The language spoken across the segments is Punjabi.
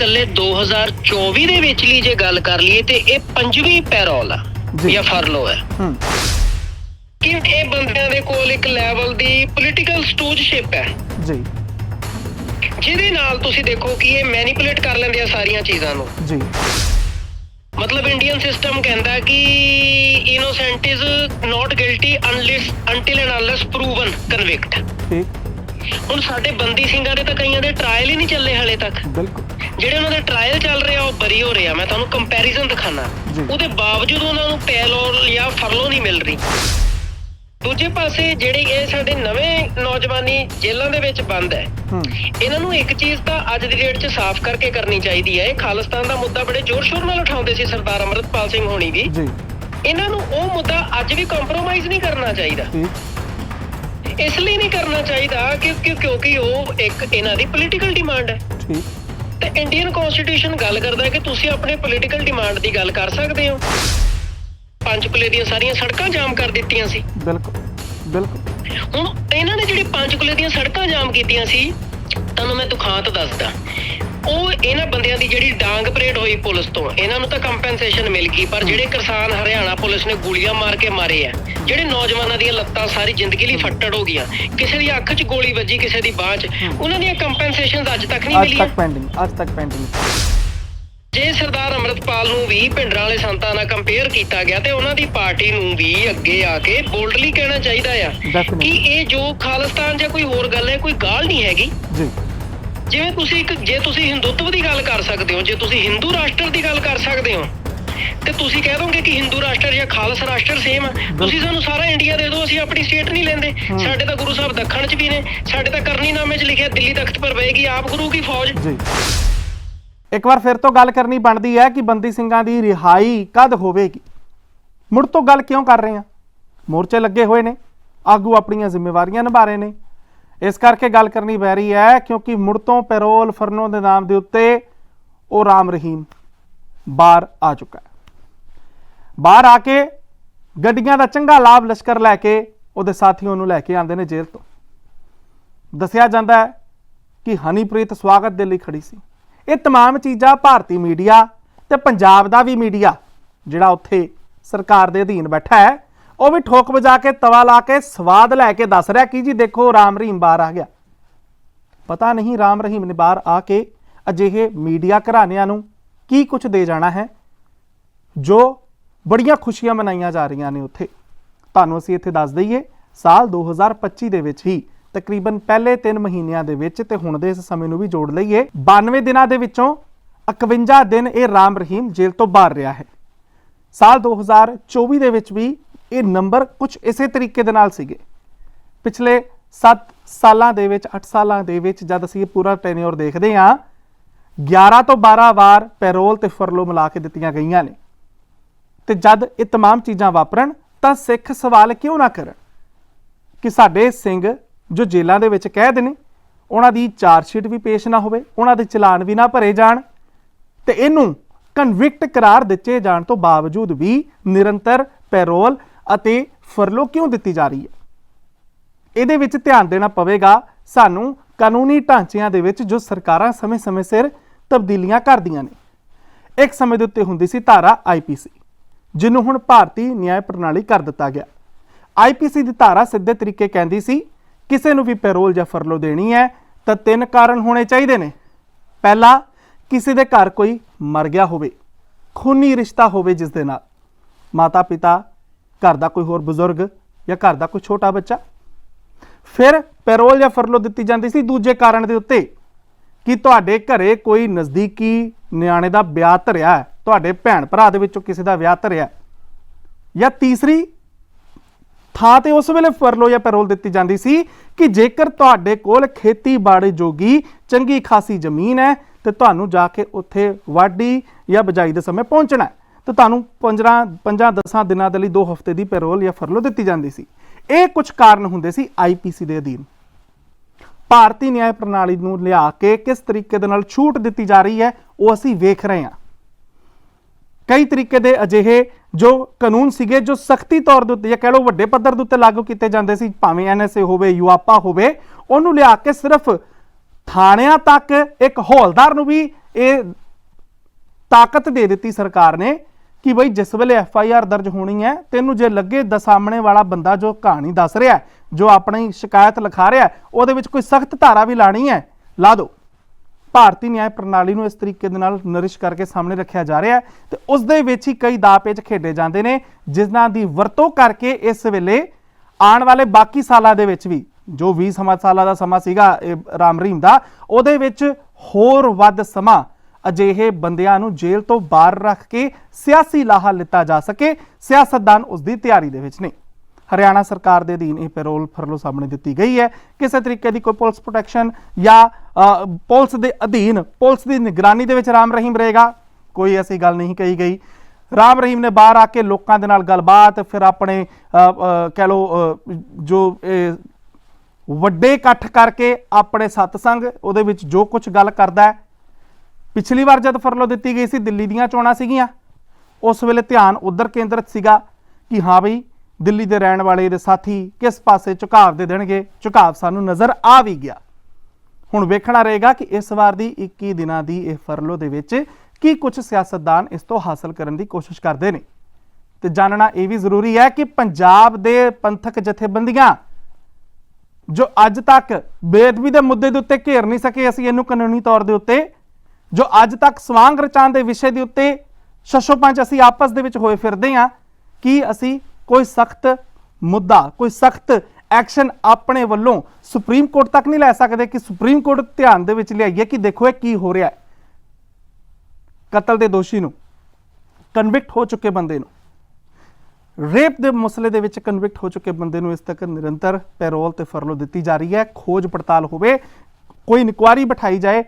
ਕੱਲੇ 2024 ਦੇ ਵਿਚਲੀ ਜੇ ਗੱਲ ਕਰ ਲਈਏ ਤੇ ਇਹ ਪੰਜਵੀਂ ਪੈਰੋਲ ਆ ਜੀ। ਜਾਂ ਫਰਲੋ ਹੈ। ਹੂੰ। ਕਿ ਇਹ ਬੰਦਿਆਂ ਦੇ ਕੋਲ ਇੱਕ ਲੈਵਲ ਦੀ ਪੋਲੀਟੀਕਲ ਸਟੂਜਸ਼ਿਪ ਹੈ। ਜੀ। ਜਿਹਦੇ ਨਾਲ ਤੁਸੀਂ ਦੇਖੋ ਕਿ ਇਹ ਮੈਨੀਪੂਲੇਟ ਕਰ ਲੈਂਦੇ ਆ ਸਾਰੀਆਂ ਚੀਜ਼ਾਂ ਨੂੰ। ਜੀ। ਮਤਲਬ ਇੰਡੀਅਨ ਸਿਸਟਮ ਕਹਿੰਦਾ ਕਿ innocent is not guilty unless until and unless proven convict ਠੀਕ। ਹੁਣ ਸਾਡੇ ਬੰਦੀ ਸਿੰਘਾਂ ਦੇ ਤਾਂ ਕਈਆਂ ਦੇ ਟ੍ਰਾਇਲ ਹੀ ਨਹੀਂ ਚੱਲੇ ਹਲੇ ਤੱਕ। ਬਿਲਕੁਲ। ਜਿਹੜੇ ਉਹਨਾਂ ਦੇ ਟ੍ਰਾਇਲ ਚੱਲ ਰਹੇ ਆ ਉਹ ਬਰੀ ਹੋ ਰਹੇ ਆ। ਮੈਂ ਤੁਹਾਨੂੰ ਕੰਪੈਰੀਜ਼ਨ ਦਿਖਾਣਾ। ਉਹਦੇ ਬਾਵਜੂਦ ਉਹਨਾਂ ਨੂੰ ਪੈਰੋਲ ਜਾਂ ਫਰਲੋ ਨਹੀਂ ਮਿਲ ਰਹੀ। ਦੂਜੇ ਪਾਸੇ ਜਿਹੜੇ ਇਹ ਸਾਡੇ ਨਵੇਂ ਨੌਜਵਾਨੀ ਜੇਲ੍ਹਾਂ ਦੇ ਵਿੱਚ ਬੰਦ ਹੈ ਇਹਨਾਂ ਨੂੰ ਇੱਕ ਚੀਜ਼ ਤਾਂ ਅੱਜ ਦੀ ਡੇਟ 'ਚ ਸਾਫ਼ ਕਰਕੇ ਕਰਨੀ ਚਾਹੀਦੀ ਹੈ। ਇਹ ਖਾਲਿਸਤਾਨ ਦਾ ਮੁੱਦਾ ਬੜੇ ਜ਼ੋਰ-ਸ਼ੋਰ ਨਾਲ ਉਠਾਉਂਦੇ ਸੀ ਸਰਦਾਰ ਅਮਰਤਪਾਲ ਸਿੰਘ ਹੋਣੀ ਵੀ ਜੀ। ਇਹਨਾਂ ਨੂੰ ਉਹ ਮੁੱਦਾ ਅੱਜ ਵੀ ਕੰਪਰੋਮਾਈਜ਼ ਨਹੀਂ ਕਰਨਾ ਚਾਹੀਦਾ। ਇਸ ਲਈ ਨਹੀਂ ਕਰਨਾ ਚਾਹੀਦਾ ਕਿ- ਕਿਉਂਕਿ ਉਹ ਇੱਕ ਇਹਨਾਂ ਦੀ ਪੋਲੀਟੀਕਲ ਡਿਮਾਂਡ ਹੈ। ਠੀਕ। ਤੇ ਇੰਡੀਅਨ ਕਨਸਟੀਟਿਊਸ਼ਨ ਗੱਲ ਕਰਦਾ ਹੈ ਕਿ ਤੁਸੀਂ ਆਪਣੇ ਪੋਲੀਟੀਕਲ ਡਿਮਾਂਡ ਦੀ ਗੱਲ ਕਰ ਸਕਦੇ ਹੋ। ਪੰਚਕੁਲੇ ਦੀਆਂ ਸਾਰੀਆਂ ਸੜਕਾਂ ਜਾਮ ਕਰ ਦਿੱਤੀਆਂ ਸੀ। ਬਿਲਕੁਲ ਬਿਲਕੁਲ। ਹੁਣ ਇਹਨਾਂ ਨੇ ਜਿਹੜੀ ਪੰਚਕੁਲੇ ਦੀਆਂ ਸੜਕਾਂ ਜਾਮ ਕੀਤੀਆਂ ਸੀ ਤੁਹਾਨੂੰ ਮੈਂ ਦੁਖਾਂਤ ਦੱਸਦਾ। ਉਹ ਇਹਨਾਂ ਬੰਦਿਆਂ ਦੀ ਜਿਹੜੀ ਡਾਂਗ ਪਰੇਡ ਹੋਈ ਪੁਲਿਸ ਤੋਂ ਇਹਨਾਂ ਨੂੰ ਤਾਂ ਕੰਪਨਸੇਸ਼ਨ ਮਿਲ ਗਈ ਪਰ ਜਿਹੜੇ ਕਿਸਾਨ ਹਰਿਆਣਾ ਪੁਲਿਸ ਨੇ ਗੋਲੀਆਂ ਮਾਰ ਕੇ ਮਾਰੇ ਆ ਜਿਹੜੇ ਨੌਜਵਾਨਾਂ ਦੀਆਂ ਲੱਤਾਂ ਸਾਰੀ ਜ਼ਿੰਦਗੀ ਲਈ ਫੱਟੜ ਹੋ ਗਈਆਂ ਕਿਸੇ ਦੀ ਅੱਖ 'ਚ ਗੋਲੀ ਵੱਜੀ ਕਿਸੇ ਦੀ ਬਾਹ 'ਚ ਉਹਨਾਂ ਦੀਆਂ ਕੰਪਨਸੇਸ਼ਨਸ ਅੱਜ ਤੱਕ ਨਹੀਂ ਅੱਜ ਮਿਲੀਆਂ। ਤੱਕ ਪੈਂਡਿੰਗ ਅੱਜ ਤੱਕ ਪੈਂਡਿੰਗ ਜੇ ਸਰਦਾਰ ਅਮਰਤਪਾਲ ਨੂੰ ਵੀ ਭਿੰਡਰਾਂ ਵਾਲੇ ਸੰਤਾਂ ਨਾਲ ਕੰਪੇਅਰ ਕੀਤਾ ਗਿਆ ਤੇ ਉਹਨਾਂ ਦੀ ਪਾਰਟੀ ਨੂੰ ਵੀ ਅੱਗੇ ਆ ਕੇ ਬੋਲਡਲੀ ਕਹਿਣਾ ਚਾਹੀਦਾ ਆ ਕਿ. ਇਹ ਜੋ ਖਾਲਿਸਤਾਨ ਜਾਂ ਕੋਈ ਹੋਰ ਗੱਲ ਹੈ ਕੋਈ ਗਾਲ ਨਹੀਂ ਹੈਗੀ। ਜੀ। ਜਿਵੇਂ ਤੁਸੀਂ ਇੱਕ ਜੇ ਤੁਸੀਂ ਹਿੰਦੂਤਵ ਦੀ ਗੱਲ ਕਰ ਸਕਦੇ ਹੋ ਜੇ ਤੁਸੀਂ ਹਿੰਦੂ ਰਾਸ਼ਟਰ ਦੀ ਗੱਲ ਕਰ ਸਕਦੇ ਹੋ ਤੇ ਤੁਸੀਂ ਕਹਿ ਦੋਗੇ ਕਿ ਹਿੰਦੂ ਰਾਸ਼ਟਰ ਜਾਂ ਖਾਲਸਾ ਰਾਸ਼ਟਰ ਸੇਮ ਆ। ਤੁਸੀਂ ਸਾਨੂੰ ਸਾਰਾ ਇੰਡੀਆ ਦੇ ਦਿਓ ਅਸੀਂ ਆਪਣੀ ਸਟੇਟ ਨਹੀਂ ਲੈਂਦੇ। ਸਾਡੇ ਤਾਂ ਗੁਰੂ ਸਾਹਿਬ ਦੱਖਣ 'ਚ ਵੀ ਨੇ ਸਾਡੇ ਤਾਂ ਕਰਨੀਨਾਮੇ 'ਚ ਲਿਖਿਆ ਦਿੱਲੀ ਤਖਤ ਪਰ ਬਹੇਗੀ ਆਪ ਗੁਰੂ ਕੀ ਫੌਜ? ਜੀ। ਇੱਕ ਵਾਰ ਫਿਰ ਤੋਂ ਗੱਲ ਕਰਨੀ ਬਣਦੀ ਹੈ ਕਿ ਬੰਦੀ ਸਿੰਘਾਂ ਦੀ ਰਿਹਾਈ ਕਦ ਹੋਵੇਗੀ? ਮੁੜ ਤੋਂ ਗੱਲ ਕਿਉਂ ਕਰ ਰਹੇ ਆ? ਮੋਰਚੇ ਲੱਗੇ ਹੋਏ ਨੇ ਆਗੂ ਆਪਣੀਆਂ ਜ਼ਿੰਮੇਵਾਰੀਆਂ ਨਿਭਾ ਰਹੇ ਨੇ। ਇਸ ਕਰਕੇ ਗੱਲ ਕਰਨੀ ਪੈ ਰਹੀ ਹੈ ਕਿਉਂਕਿ ਮੁੜ ਤੋਂ ਪੈਰੋਲ ਫਰਨੋ ਦੇ ਨਾਮ ਦੇ ਉੱਤੇ ਉਹ ਰਾਮ ਰਹੀਮ ਬਾਹਰ ਆ ਚੁੱਕਾ ਹੈ ਬਾਹਰ ਆ ਕੇ ਗੱਡੀਆਂ ਦਾ ਚੰਗਾ ਲਾਭ ਲਸ਼ਕਰ ਲੈ ਕੇ ਉਹਦੇ ਸਾਥੀਆਂ ਨੂੰ ਲੈ ਕੇ ਆਉਂਦੇ ਨੇ ਜੇਲ੍ਹ ਤੋਂ ਦੱਸਿਆ ਜਾਂਦਾ ਹੈ ਕਿ ਹਨੀਪ੍ਰੀਤ ਸਵਾਗਤ ਦੇ ਲਈ ਖੜੀ ਸੀ ਇਹ तमाम ਚੀਜ਼ਾਂ ਭਾਰਤੀ ਮੀਡੀਆ ਤੇ ਪੰਜਾਬ ਦਾ ਵੀ ਮੀਡੀਆ ਜਿਹੜਾ ਉੱਥੇ ਸਰਕਾਰ ਦੇ ਅਧੀਨ ਬੈਠਾ ਹੈ ਉਹ ਵੀ ਠੋਕ ਵਜਾ ਕੇ ਤਵਾ ਲਾ ਕੇ ਸਵਾਦ ਲੈ ਕੇ ਦੱਸ ਰਿਹਾ ਕਿ ਜੀ ਦੇਖੋ ਰਾਮ ਰਹੀਮ ਬਾਹਰ ਆ ਗਿਆ। ਪਤਾ ਨਹੀਂ ਰਾਮ ਰਹੀਮ ਨੇ ਬਾਹਰ ਆ ਕੇ ਅਜਿਹੇ ਮੀਡੀਆ ਘਰਾਣਿਆਂ ਨੂੰ ਕੀ ਕੁਝ ਦੇ ਜਾਣਾ ਹੈ, ਜੋ ਬੜੀਆਂ ਖੁਸ਼ੀਆਂ ਮਨਾਈਆਂ ਜਾ ਰਹੀਆਂ ਨੇ ਉੱਥੇ। ਤੁਹਾਨੂੰ ਅਸੀਂ ਇੱਥੇ ਦੱਸ ਦਈਏ, ਸਾਲ 2025 ਦੇ ਵਿੱਚ ਹੀ ਤਕਰੀਬਨ ਪਹਿਲੇ 3 ਮਹੀਨਿਆਂ ਦੇ ਵਿੱਚ ਤੇ ਹੁਣ ਦੇ ਇਸ ਸਮੇਂ ਨੂੰ ਵੀ ਜੋੜ ਲਈਏ 92 ਦਿਨਾਂ ਦੇ ਵਿੱਚੋਂ 51 ਦਿਨ ਇਹ ਰਾਮ ਰਹੀਮ ਜੇਲ੍ਹ ਤੋਂ ਬਾਹਰ ਰਿਹਾ ਹੈ। ਸਾਲ 2024 ਦੇ ਵਿੱਚ ਵੀ ਇਹ ਨੰਬਰ ਕੁਝ ਇਸੇ ਤਰੀਕੇ ਦੇ ਨਾਲ ਸੀਗੇ ਪਿਛਲੇ 7 ਸਾਲਾਂ ਦੇ ਵਿੱਚ 8 ਸਾਲਾਂ ਦੇ ਵਿੱਚ ਜਦ ਅਸੀਂ ਇਹ ਪੂਰਾ ਟੈਨਿਓਰ ਦੇਖਦੇ ਹਾਂ 11 ਤੋਂ 12 ਵਾਰ ਪੈਰੋਲ ਤੇ ਫਰਲੋ ਮਿਲਾ ਕੇ ਦਿੱਤੀਆਂ ਗਈਆਂ ਨੇ ਤੇ ਜਦ ਇਹ तमाम ਚੀਜ਼ਾਂ ਵਾਪਰਨ ਤਾਂ ਸਿੱਖ ਸਵਾਲ ਕਿਉਂ ਨਾ ਕਰਨ ਕਿ ਸਾਡੇ ਸਿੰਘ ਜੋ ਜੇਲ੍ਹਾਂ ਦੇ ਵਿੱਚ ਕੈਦ ਨੇ ਉਹਨਾਂ ਦੀ ਚਾਰਜ ਸ਼ੀਟ ਵੀ ਪੇਸ਼ ਨਾ ਹੋਵੇ ਉਹਨਾਂ ਦੇ ਚਲਾਨ ਵੀ ਨਾ ਭਰੇ ਜਾਣ ਤੇ ਇਹਨੂੰ ਕਨਵਿਕਟ ਕਰਾਰ ਦਿੱਤੇ ਜਾਣ ਤੋਂ ਬਾਵਜੂਦ ਵੀ ਨਿਰੰਤਰ ਪੈਰੋਲ ਅਤੇ ਫਰਲੋ ਕਿਉਂ ਦਿੱਤੀ ਜਾ ਰਹੀ ਹੈ? ਇਹਦੇ ਵਿੱਚ ਧਿਆਨ ਦੇਣਾ ਪਵੇਗਾ ਸਾਨੂੰ ਕਾਨੂੰਨੀ ਢਾਂਚਿਆਂ ਦੇ ਵਿੱਚ ਜੋ ਸਰਕਾਰਾਂ ਸਮੇਂ-ਸਮੇਂ ਸਿਰ ਤਬਦੀਲੀਆਂ ਕਰਦੀਆਂ ਨੇ। ਇੱਕ ਸਮੇਂ ਦੇ ਉੱਤੇ ਹੁੰਦੀ ਸੀ ਧਾਰਾ ਆਈਪੀਸੀ ਜਿਹਨੂੰ ਹੁਣ ਭਾਰਤੀ ਨਿਆਂ ਪ੍ਰਣਾਲੀ ਕਰ ਦਿੱਤਾ ਗਿਆ। ਆਈਪੀਸੀ ਦੀ ਧਾਰਾ ਸਿੱਧੇ ਤਰੀਕੇ ਕਹਿੰਦੀ ਸੀ, ਕਿਸੇ ਨੂੰ ਵੀ ਪੈਰੋਲ ਜਾਂ ਫਰਲੋ ਦੇਣੀ ਹੈ ਤਾਂ ਤਿੰਨ ਕਾਰਨ ਹੋਣੇ ਚਾਹੀਦੇ ਨੇ। ਪਹਿਲਾ, ਕਿਸੇ ਦੇ ਘਰ ਕੋਈ ਮਰ ਗਿਆ ਹੋਵੇ, ਖੂਨੀ ਰਿਸ਼ਤਾ ਹੋਵੇ ਜਿਸ ਦੇ ਨਾਲ। ਮਾਤਾ ਪਿਤਾ ਘਰ ਦਾ ਕੋਈ ਹੋਰ ਬਜ਼ੁਰਗ ਜਾਂ ਘਰ ਦਾ ਕੋਈ ਛੋਟਾ ਬੱਚਾ? ਫਿਰ ਪੈਰੋਲ ਜਾਂ ਫਰਲੋ ਦਿੱਤੀ ਜਾਂਦੀ ਸੀ ਦੂਜੇ ਕਾਰਨ ਦੇ ਉੱਤੇ ਕਿ ਤੁਹਾਡੇ ਘਰੇ ਕੋਈ ਨਜ਼ਦੀਕੀ ਨਿਆਣੇ ਦਾ ਵਿਆਹ ਧਰਿਆ ਹੈ, ਤੁਹਾਡੇ ਭੈਣ ਭਰਾ ਦੇ ਵਿੱਚੋਂ ਕਿਸੇ ਦਾ ਵਿਆਹ ਧਰਿਆ ਜਾਂ ਤੀਸਰੀ ਥਾਂ ਤੇ ਉਸ ਵੇਲੇ ਫਰਲੋ ਜਾਂ ਪੈਰੋਲ ਦਿੱਤੀ ਜਾਂਦੀ ਸੀ ਕਿ ਜੇਕਰ ਤੁਹਾਡੇ ਕੋਲ ਖੇਤੀਬਾੜੀ ਜੋਗੀ ਚੰਗੀ ਖਾਸੀ ਜ਼ਮੀਨ ਹੈ, ਤੇ ਤੁਹਾਨੂੰ ਜਾ ਕੇ ਉੱਥੇ ਵਾਢੀ ਜਾਂ ਬਜਾਈ ਦੇ ਸਮੇਂ ਪਹੁੰਚਣਾ ਹੈ। ਤਾਂ ਤੁਹਾਨੂੰ 15 5 10 ਦਿਨਾਂ ਦੇ ਲਈ 2 ਹਫ਼ਤੇ ਦੀ ਪੈਰੋਲ ਜਾਂ ਫਰਲੋ ਦਿੱਤੀ ਜਾਂਦੀ ਸੀ। ਇਹ ਕੁਝ ਕਾਰਨ ਹੁੰਦੇ ਸੀ ਆਈਪੀਸੀ ਦੇ ਅਧੀਨ। ਭਾਰਤੀ ਨਿਆਂ ਪ੍ਰਣਾਲੀ ਨੂੰ ਲਿਆ ਕੇ ਕਿਸ ਤਰੀਕੇ ਦੇ ਨਾਲ ਛੂਟ ਦਿੱਤੀ ਜਾ ਰਹੀ ਹੈ, ਉਹ ਅਸੀਂ ਵੇਖ ਰਹੇ ਹਾਂ। ਕਈ ਤਰੀਕੇ ਦੇ ਅਜਿਹੇ ਜੋ ਕਾਨੂੰਨ ਸੀਗੇ, ਜੋ ਸਖਤੀ ਤੌਰ ਦੇ ਉੱਤੇ ਜਾਂ ਕਹਿ ਲਓ ਵੱਡੇ ਪੱਧਰ ਦੇ ਉੱਤੇ ਲਾਗੂ ਕੀਤੇ ਜਾਂਦੇ ਸੀ, ਭਾਵੇਂ ਐਨਐਸਏ ਹੋਵੇ, ਯੂਆਪਾ ਹੋਵੇ, ਉਹਨੂੰ ਲਿਆ ਕੇ ਸਿਰਫ ਥਾਣਿਆਂ ਤੱਕ ਇੱਕ ਹੌਲਦਾਰ ਨੂੰ ਵੀ ਇਹ ਤਾਕਤ ਦੇ ਦਿੱਤੀ ਸਰਕਾਰ ਨੇ ਕਿ ਬਈ ਜਿਸ ਵੇਲੇ ਐਫ ਆਈ ਆਰ ਦਰਜ ਹੋਣੀ ਹੈ, ਤੈਨੂੰ ਜੇ ਲੱਗੇ ਦ ਸਾਹਮਣੇ ਵਾਲਾ ਬੰਦਾ ਜੋ ਕਹਾਣੀ ਦੱਸ ਰਿਹਾ ਜੋ ਆਪਣੀ ਸ਼ਿਕਾਇਤ ਲਿਖਾ ਰਿਹਾ ਉਹਦੇ ਵਿੱਚ ਕੋਈ ਸਖਤ ਧਾਰਾ ਵੀ ਲਾਣੀ ਹੈ, ਲਾ ਦਿਓ ਭਾਰਤੀ ਨਿਆਂ ਪ੍ਰਣਾਲੀ ਨੂੰ ਇਸ ਤਰੀਕੇ ਦੇ ਨਾਲ ਨਰਿਸ਼ ਕਰਕੇ ਸਾਹਮਣੇ ਰੱਖਿਆ ਜਾ ਰਿਹਾ ਹੈ ਤੇ ਉਸ ਦੇ ਵਿੱਚ ਹੀ ਕਈ ਦਾਅ ਪੇਚ ਖੇਡੇ ਜਾਂਦੇ ਨੇ, ਜਿਨ੍ਹਾਂ ਦੀ ਵਰਤੋਂ ਕਰਕੇ ਇਸ ਵੇਲੇ ਆਉਣ ਵਾਲੇ ਬਾਕੀ ਸਾਲਾਂ ਦੇ ਵਿੱਚ ਵੀ, ਜੋ 20 ਸਮਾਂ ਸਾਲਾਂ ਦਾ ਸਮਾਂ ਸੀਗਾ, ਇਹ ਰਾਮ ਰਹੀਮ ਦਾ, ਉਹਦੇ ਵਿੱਚ ਹੋਰ ਵੱਧ ਸਮਾਂ ਅਜਿਹੇ ਬੰਦਿਆਂ ਨੂੰ ਜੇਲ੍ਹ ਤੋਂ ਬਾਹਰ ਰੱਖ ਕੇ ਸਿਆਸੀ ਲਾਹਾ ਲਿੱਤਾ ਜਾ ਸਕੇ, ਸਿਆਸਤਦਾਨ ਉਸ ਦੀ ਤਿਆਰੀ ਦੇ ਵਿੱਚ ਨੇ। ਹਰਿਆਣਾ ਸਰਕਾਰ ਦੇ ਅਧੀਨ ਇਹ ਪੈਰੋਲ ਫਰਲੋ ਸਾਹਮਣੇ ਦਿੱਤੀ ਗਈ ਹੈ। ਕਿਸੇ ਤਰੀਕੇ ਦੀ ਕੋਈ ਪੁਲਿਸ ਪ੍ਰੋਟੈਕਸ਼ਨ ਜਾਂ ਪੁਲਿਸ ਦੇ ਅਧੀਨ, ਪੁਲਿਸ ਦੀ ਨਿਗਰਾਨੀ ਦੇ ਵਿੱਚ ਰਾਮ ਰਹੀਮ ਰਹੇਗਾ। ਕੋਈ ਐਸੀ ਗੱਲ ਨਹੀਂ ਕਹੀ ਗਈ। ਰਾਮ ਰਹੀਮ ਨੇ ਬਾਹਰ ਆ ਕੇ ਲੋਕਾਂ ਦੇ ਨਾਲ ਗੱਲਬਾਤ, ਫਿਰ ਆਪਣੇ ਕਹਿ ਲਓ ਜੋ ਵੱਡੇ ਇਕੱਠ ਕਰਕੇ ਆਪਣੇ ਸਤਸੰਗ, ਉਹਦੇ ਵਿੱਚ ਜੋ ਕੁਝ ਗੱਲ ਕਰਦਾ ਹੈ ਪਿਛਲੀ ਵਾਰ ਜਦ ਫਰਲੋ ਦਿੱਤੀ ਗਈ ਸੀ, ਦਿੱਲੀ ਦੀਆਂ ਚੋਣਾਂ ਸੀਗੀਆਂ। ਉਸ ਵੇਲੇ ਧਿਆਨ ਉਧਰ ਕੇਂਦਰਿਤ ਸੀਗਾ ਕਿ ਹਾਂ ਬਈ, ਦਿੱਲੀ ਦੇ ਰਹਿਣ ਵਾਲੇ ਦੇ ਸਾਥੀ ਕਿਸ ਪਾਸੇ ਝੁਕਾਵ ਦੇ ਦੇਣਗੇ। ਝੁਕਾਵ ਸਾਨੂੰ ਨਜ਼ਰ ਆ ਵੀ ਗਿਆ। ਹੁਣ ਵੇਖਣਾ ਰਹੇਗਾ ਕਿ ਇਸ ਵਾਰ ਦੀ 21 ਦਿਨਾਂ ਦੀ ਇਹ ਫਰਲੋ ਦੇ ਵਿੱਚ ਕੀ ਕੁਝ ਸਿਆਸਤਦਾਨ ਇਸ ਤੋਂ ਹਾਸਲ ਕਰਨ ਦੀ ਕੋਸ਼ਿਸ਼ ਕਰਦੇ ਨੇ। ਤੇ ਜਾਣਨਾ ਇਹ ਵੀ ਜ਼ਰੂਰੀ ਹੈ ਕਿ ਪੰਜਾਬ ਦੇ ਪੰਥਕ ਜਥੇਬੰਦੀਆਂ ਜੋ ਅੱਜ ਤੱਕ ਬੇਅਦਬੀ ਦੇ ਮੁੱਦੇ ਦੇ ਉੱਤੇ ਘੇਰ ਨਹੀਂ ਸਕੇ, ਅਸੀਂ ਇਹਨੂੰ ਕਾਨੂੰਨੀ ਤੌਰ ਦੇ ਉੱਤੇ ਜੋ ਅੱਜ ਤੱਕ ਸਵਾਂਗ ਰਚਾਉਣ ਦੇ ਵਿਸ਼ੇ ਦੇ ਉੱਤੇ ਸ਼ਸ਼ੋ ਪੰਜ ਅਸੀਂ ਆਪਸ ਦੇ ਵਿੱਚ ਹੋਏ ਫਿਰਦੇ ਹਾਂ, ਕਿ ਅਸੀਂ ਕੋਈ ਸਖਤ ਮੁੱਦਾ, ਕੋਈ ਸਖਤ ਐਕਸ਼ਨ ਆਪਣੇ ਵੱਲੋਂ ਸੁਪਰੀਮ ਕੋਰਟ ਤੱਕ ਨਹੀਂ ਲੈ ਸਕਦੇ ਕਿ ਸੁਪਰੀਮ ਕੋਰਟ ਧਿਆਨ ਦੇ ਵਿੱਚ ਲਿਆਈਏ ਕਿ ਦੇਖੋ ਇਹ ਕੀ ਹੋ ਰਿਹਾ ਹੈ? ਕਤਲ ਦੇ ਦੋਸ਼ੀ ਨੂੰ ਕਨਵਿਕਟ ਹੋ ਚੁੱਕੇ ਬੰਦੇ ਨੂੰ ਰੇਪ ਦੇ ਮਸਲੇ ਦੇ ਵਿੱਚ ਕਨਵਿਕਟ ਹੋ ਚੁੱਕੇ ਬੰਦੇ ਨੂੰ ਇਸ ਤੱਕ ਨਿਰੰਤਰ ਪੈਰੋਲ ਤੇ ਫਰਲੋ ਦਿੱਤੀ ਜਾ ਰਹੀ ਹੈ, ਖੋਜ ਪੜਤਾਲ ਹੋਵੇ, ਕੋਈ ਇਨਕੁਆਰੀ ਬਿਠਾਈ ਜਾਏ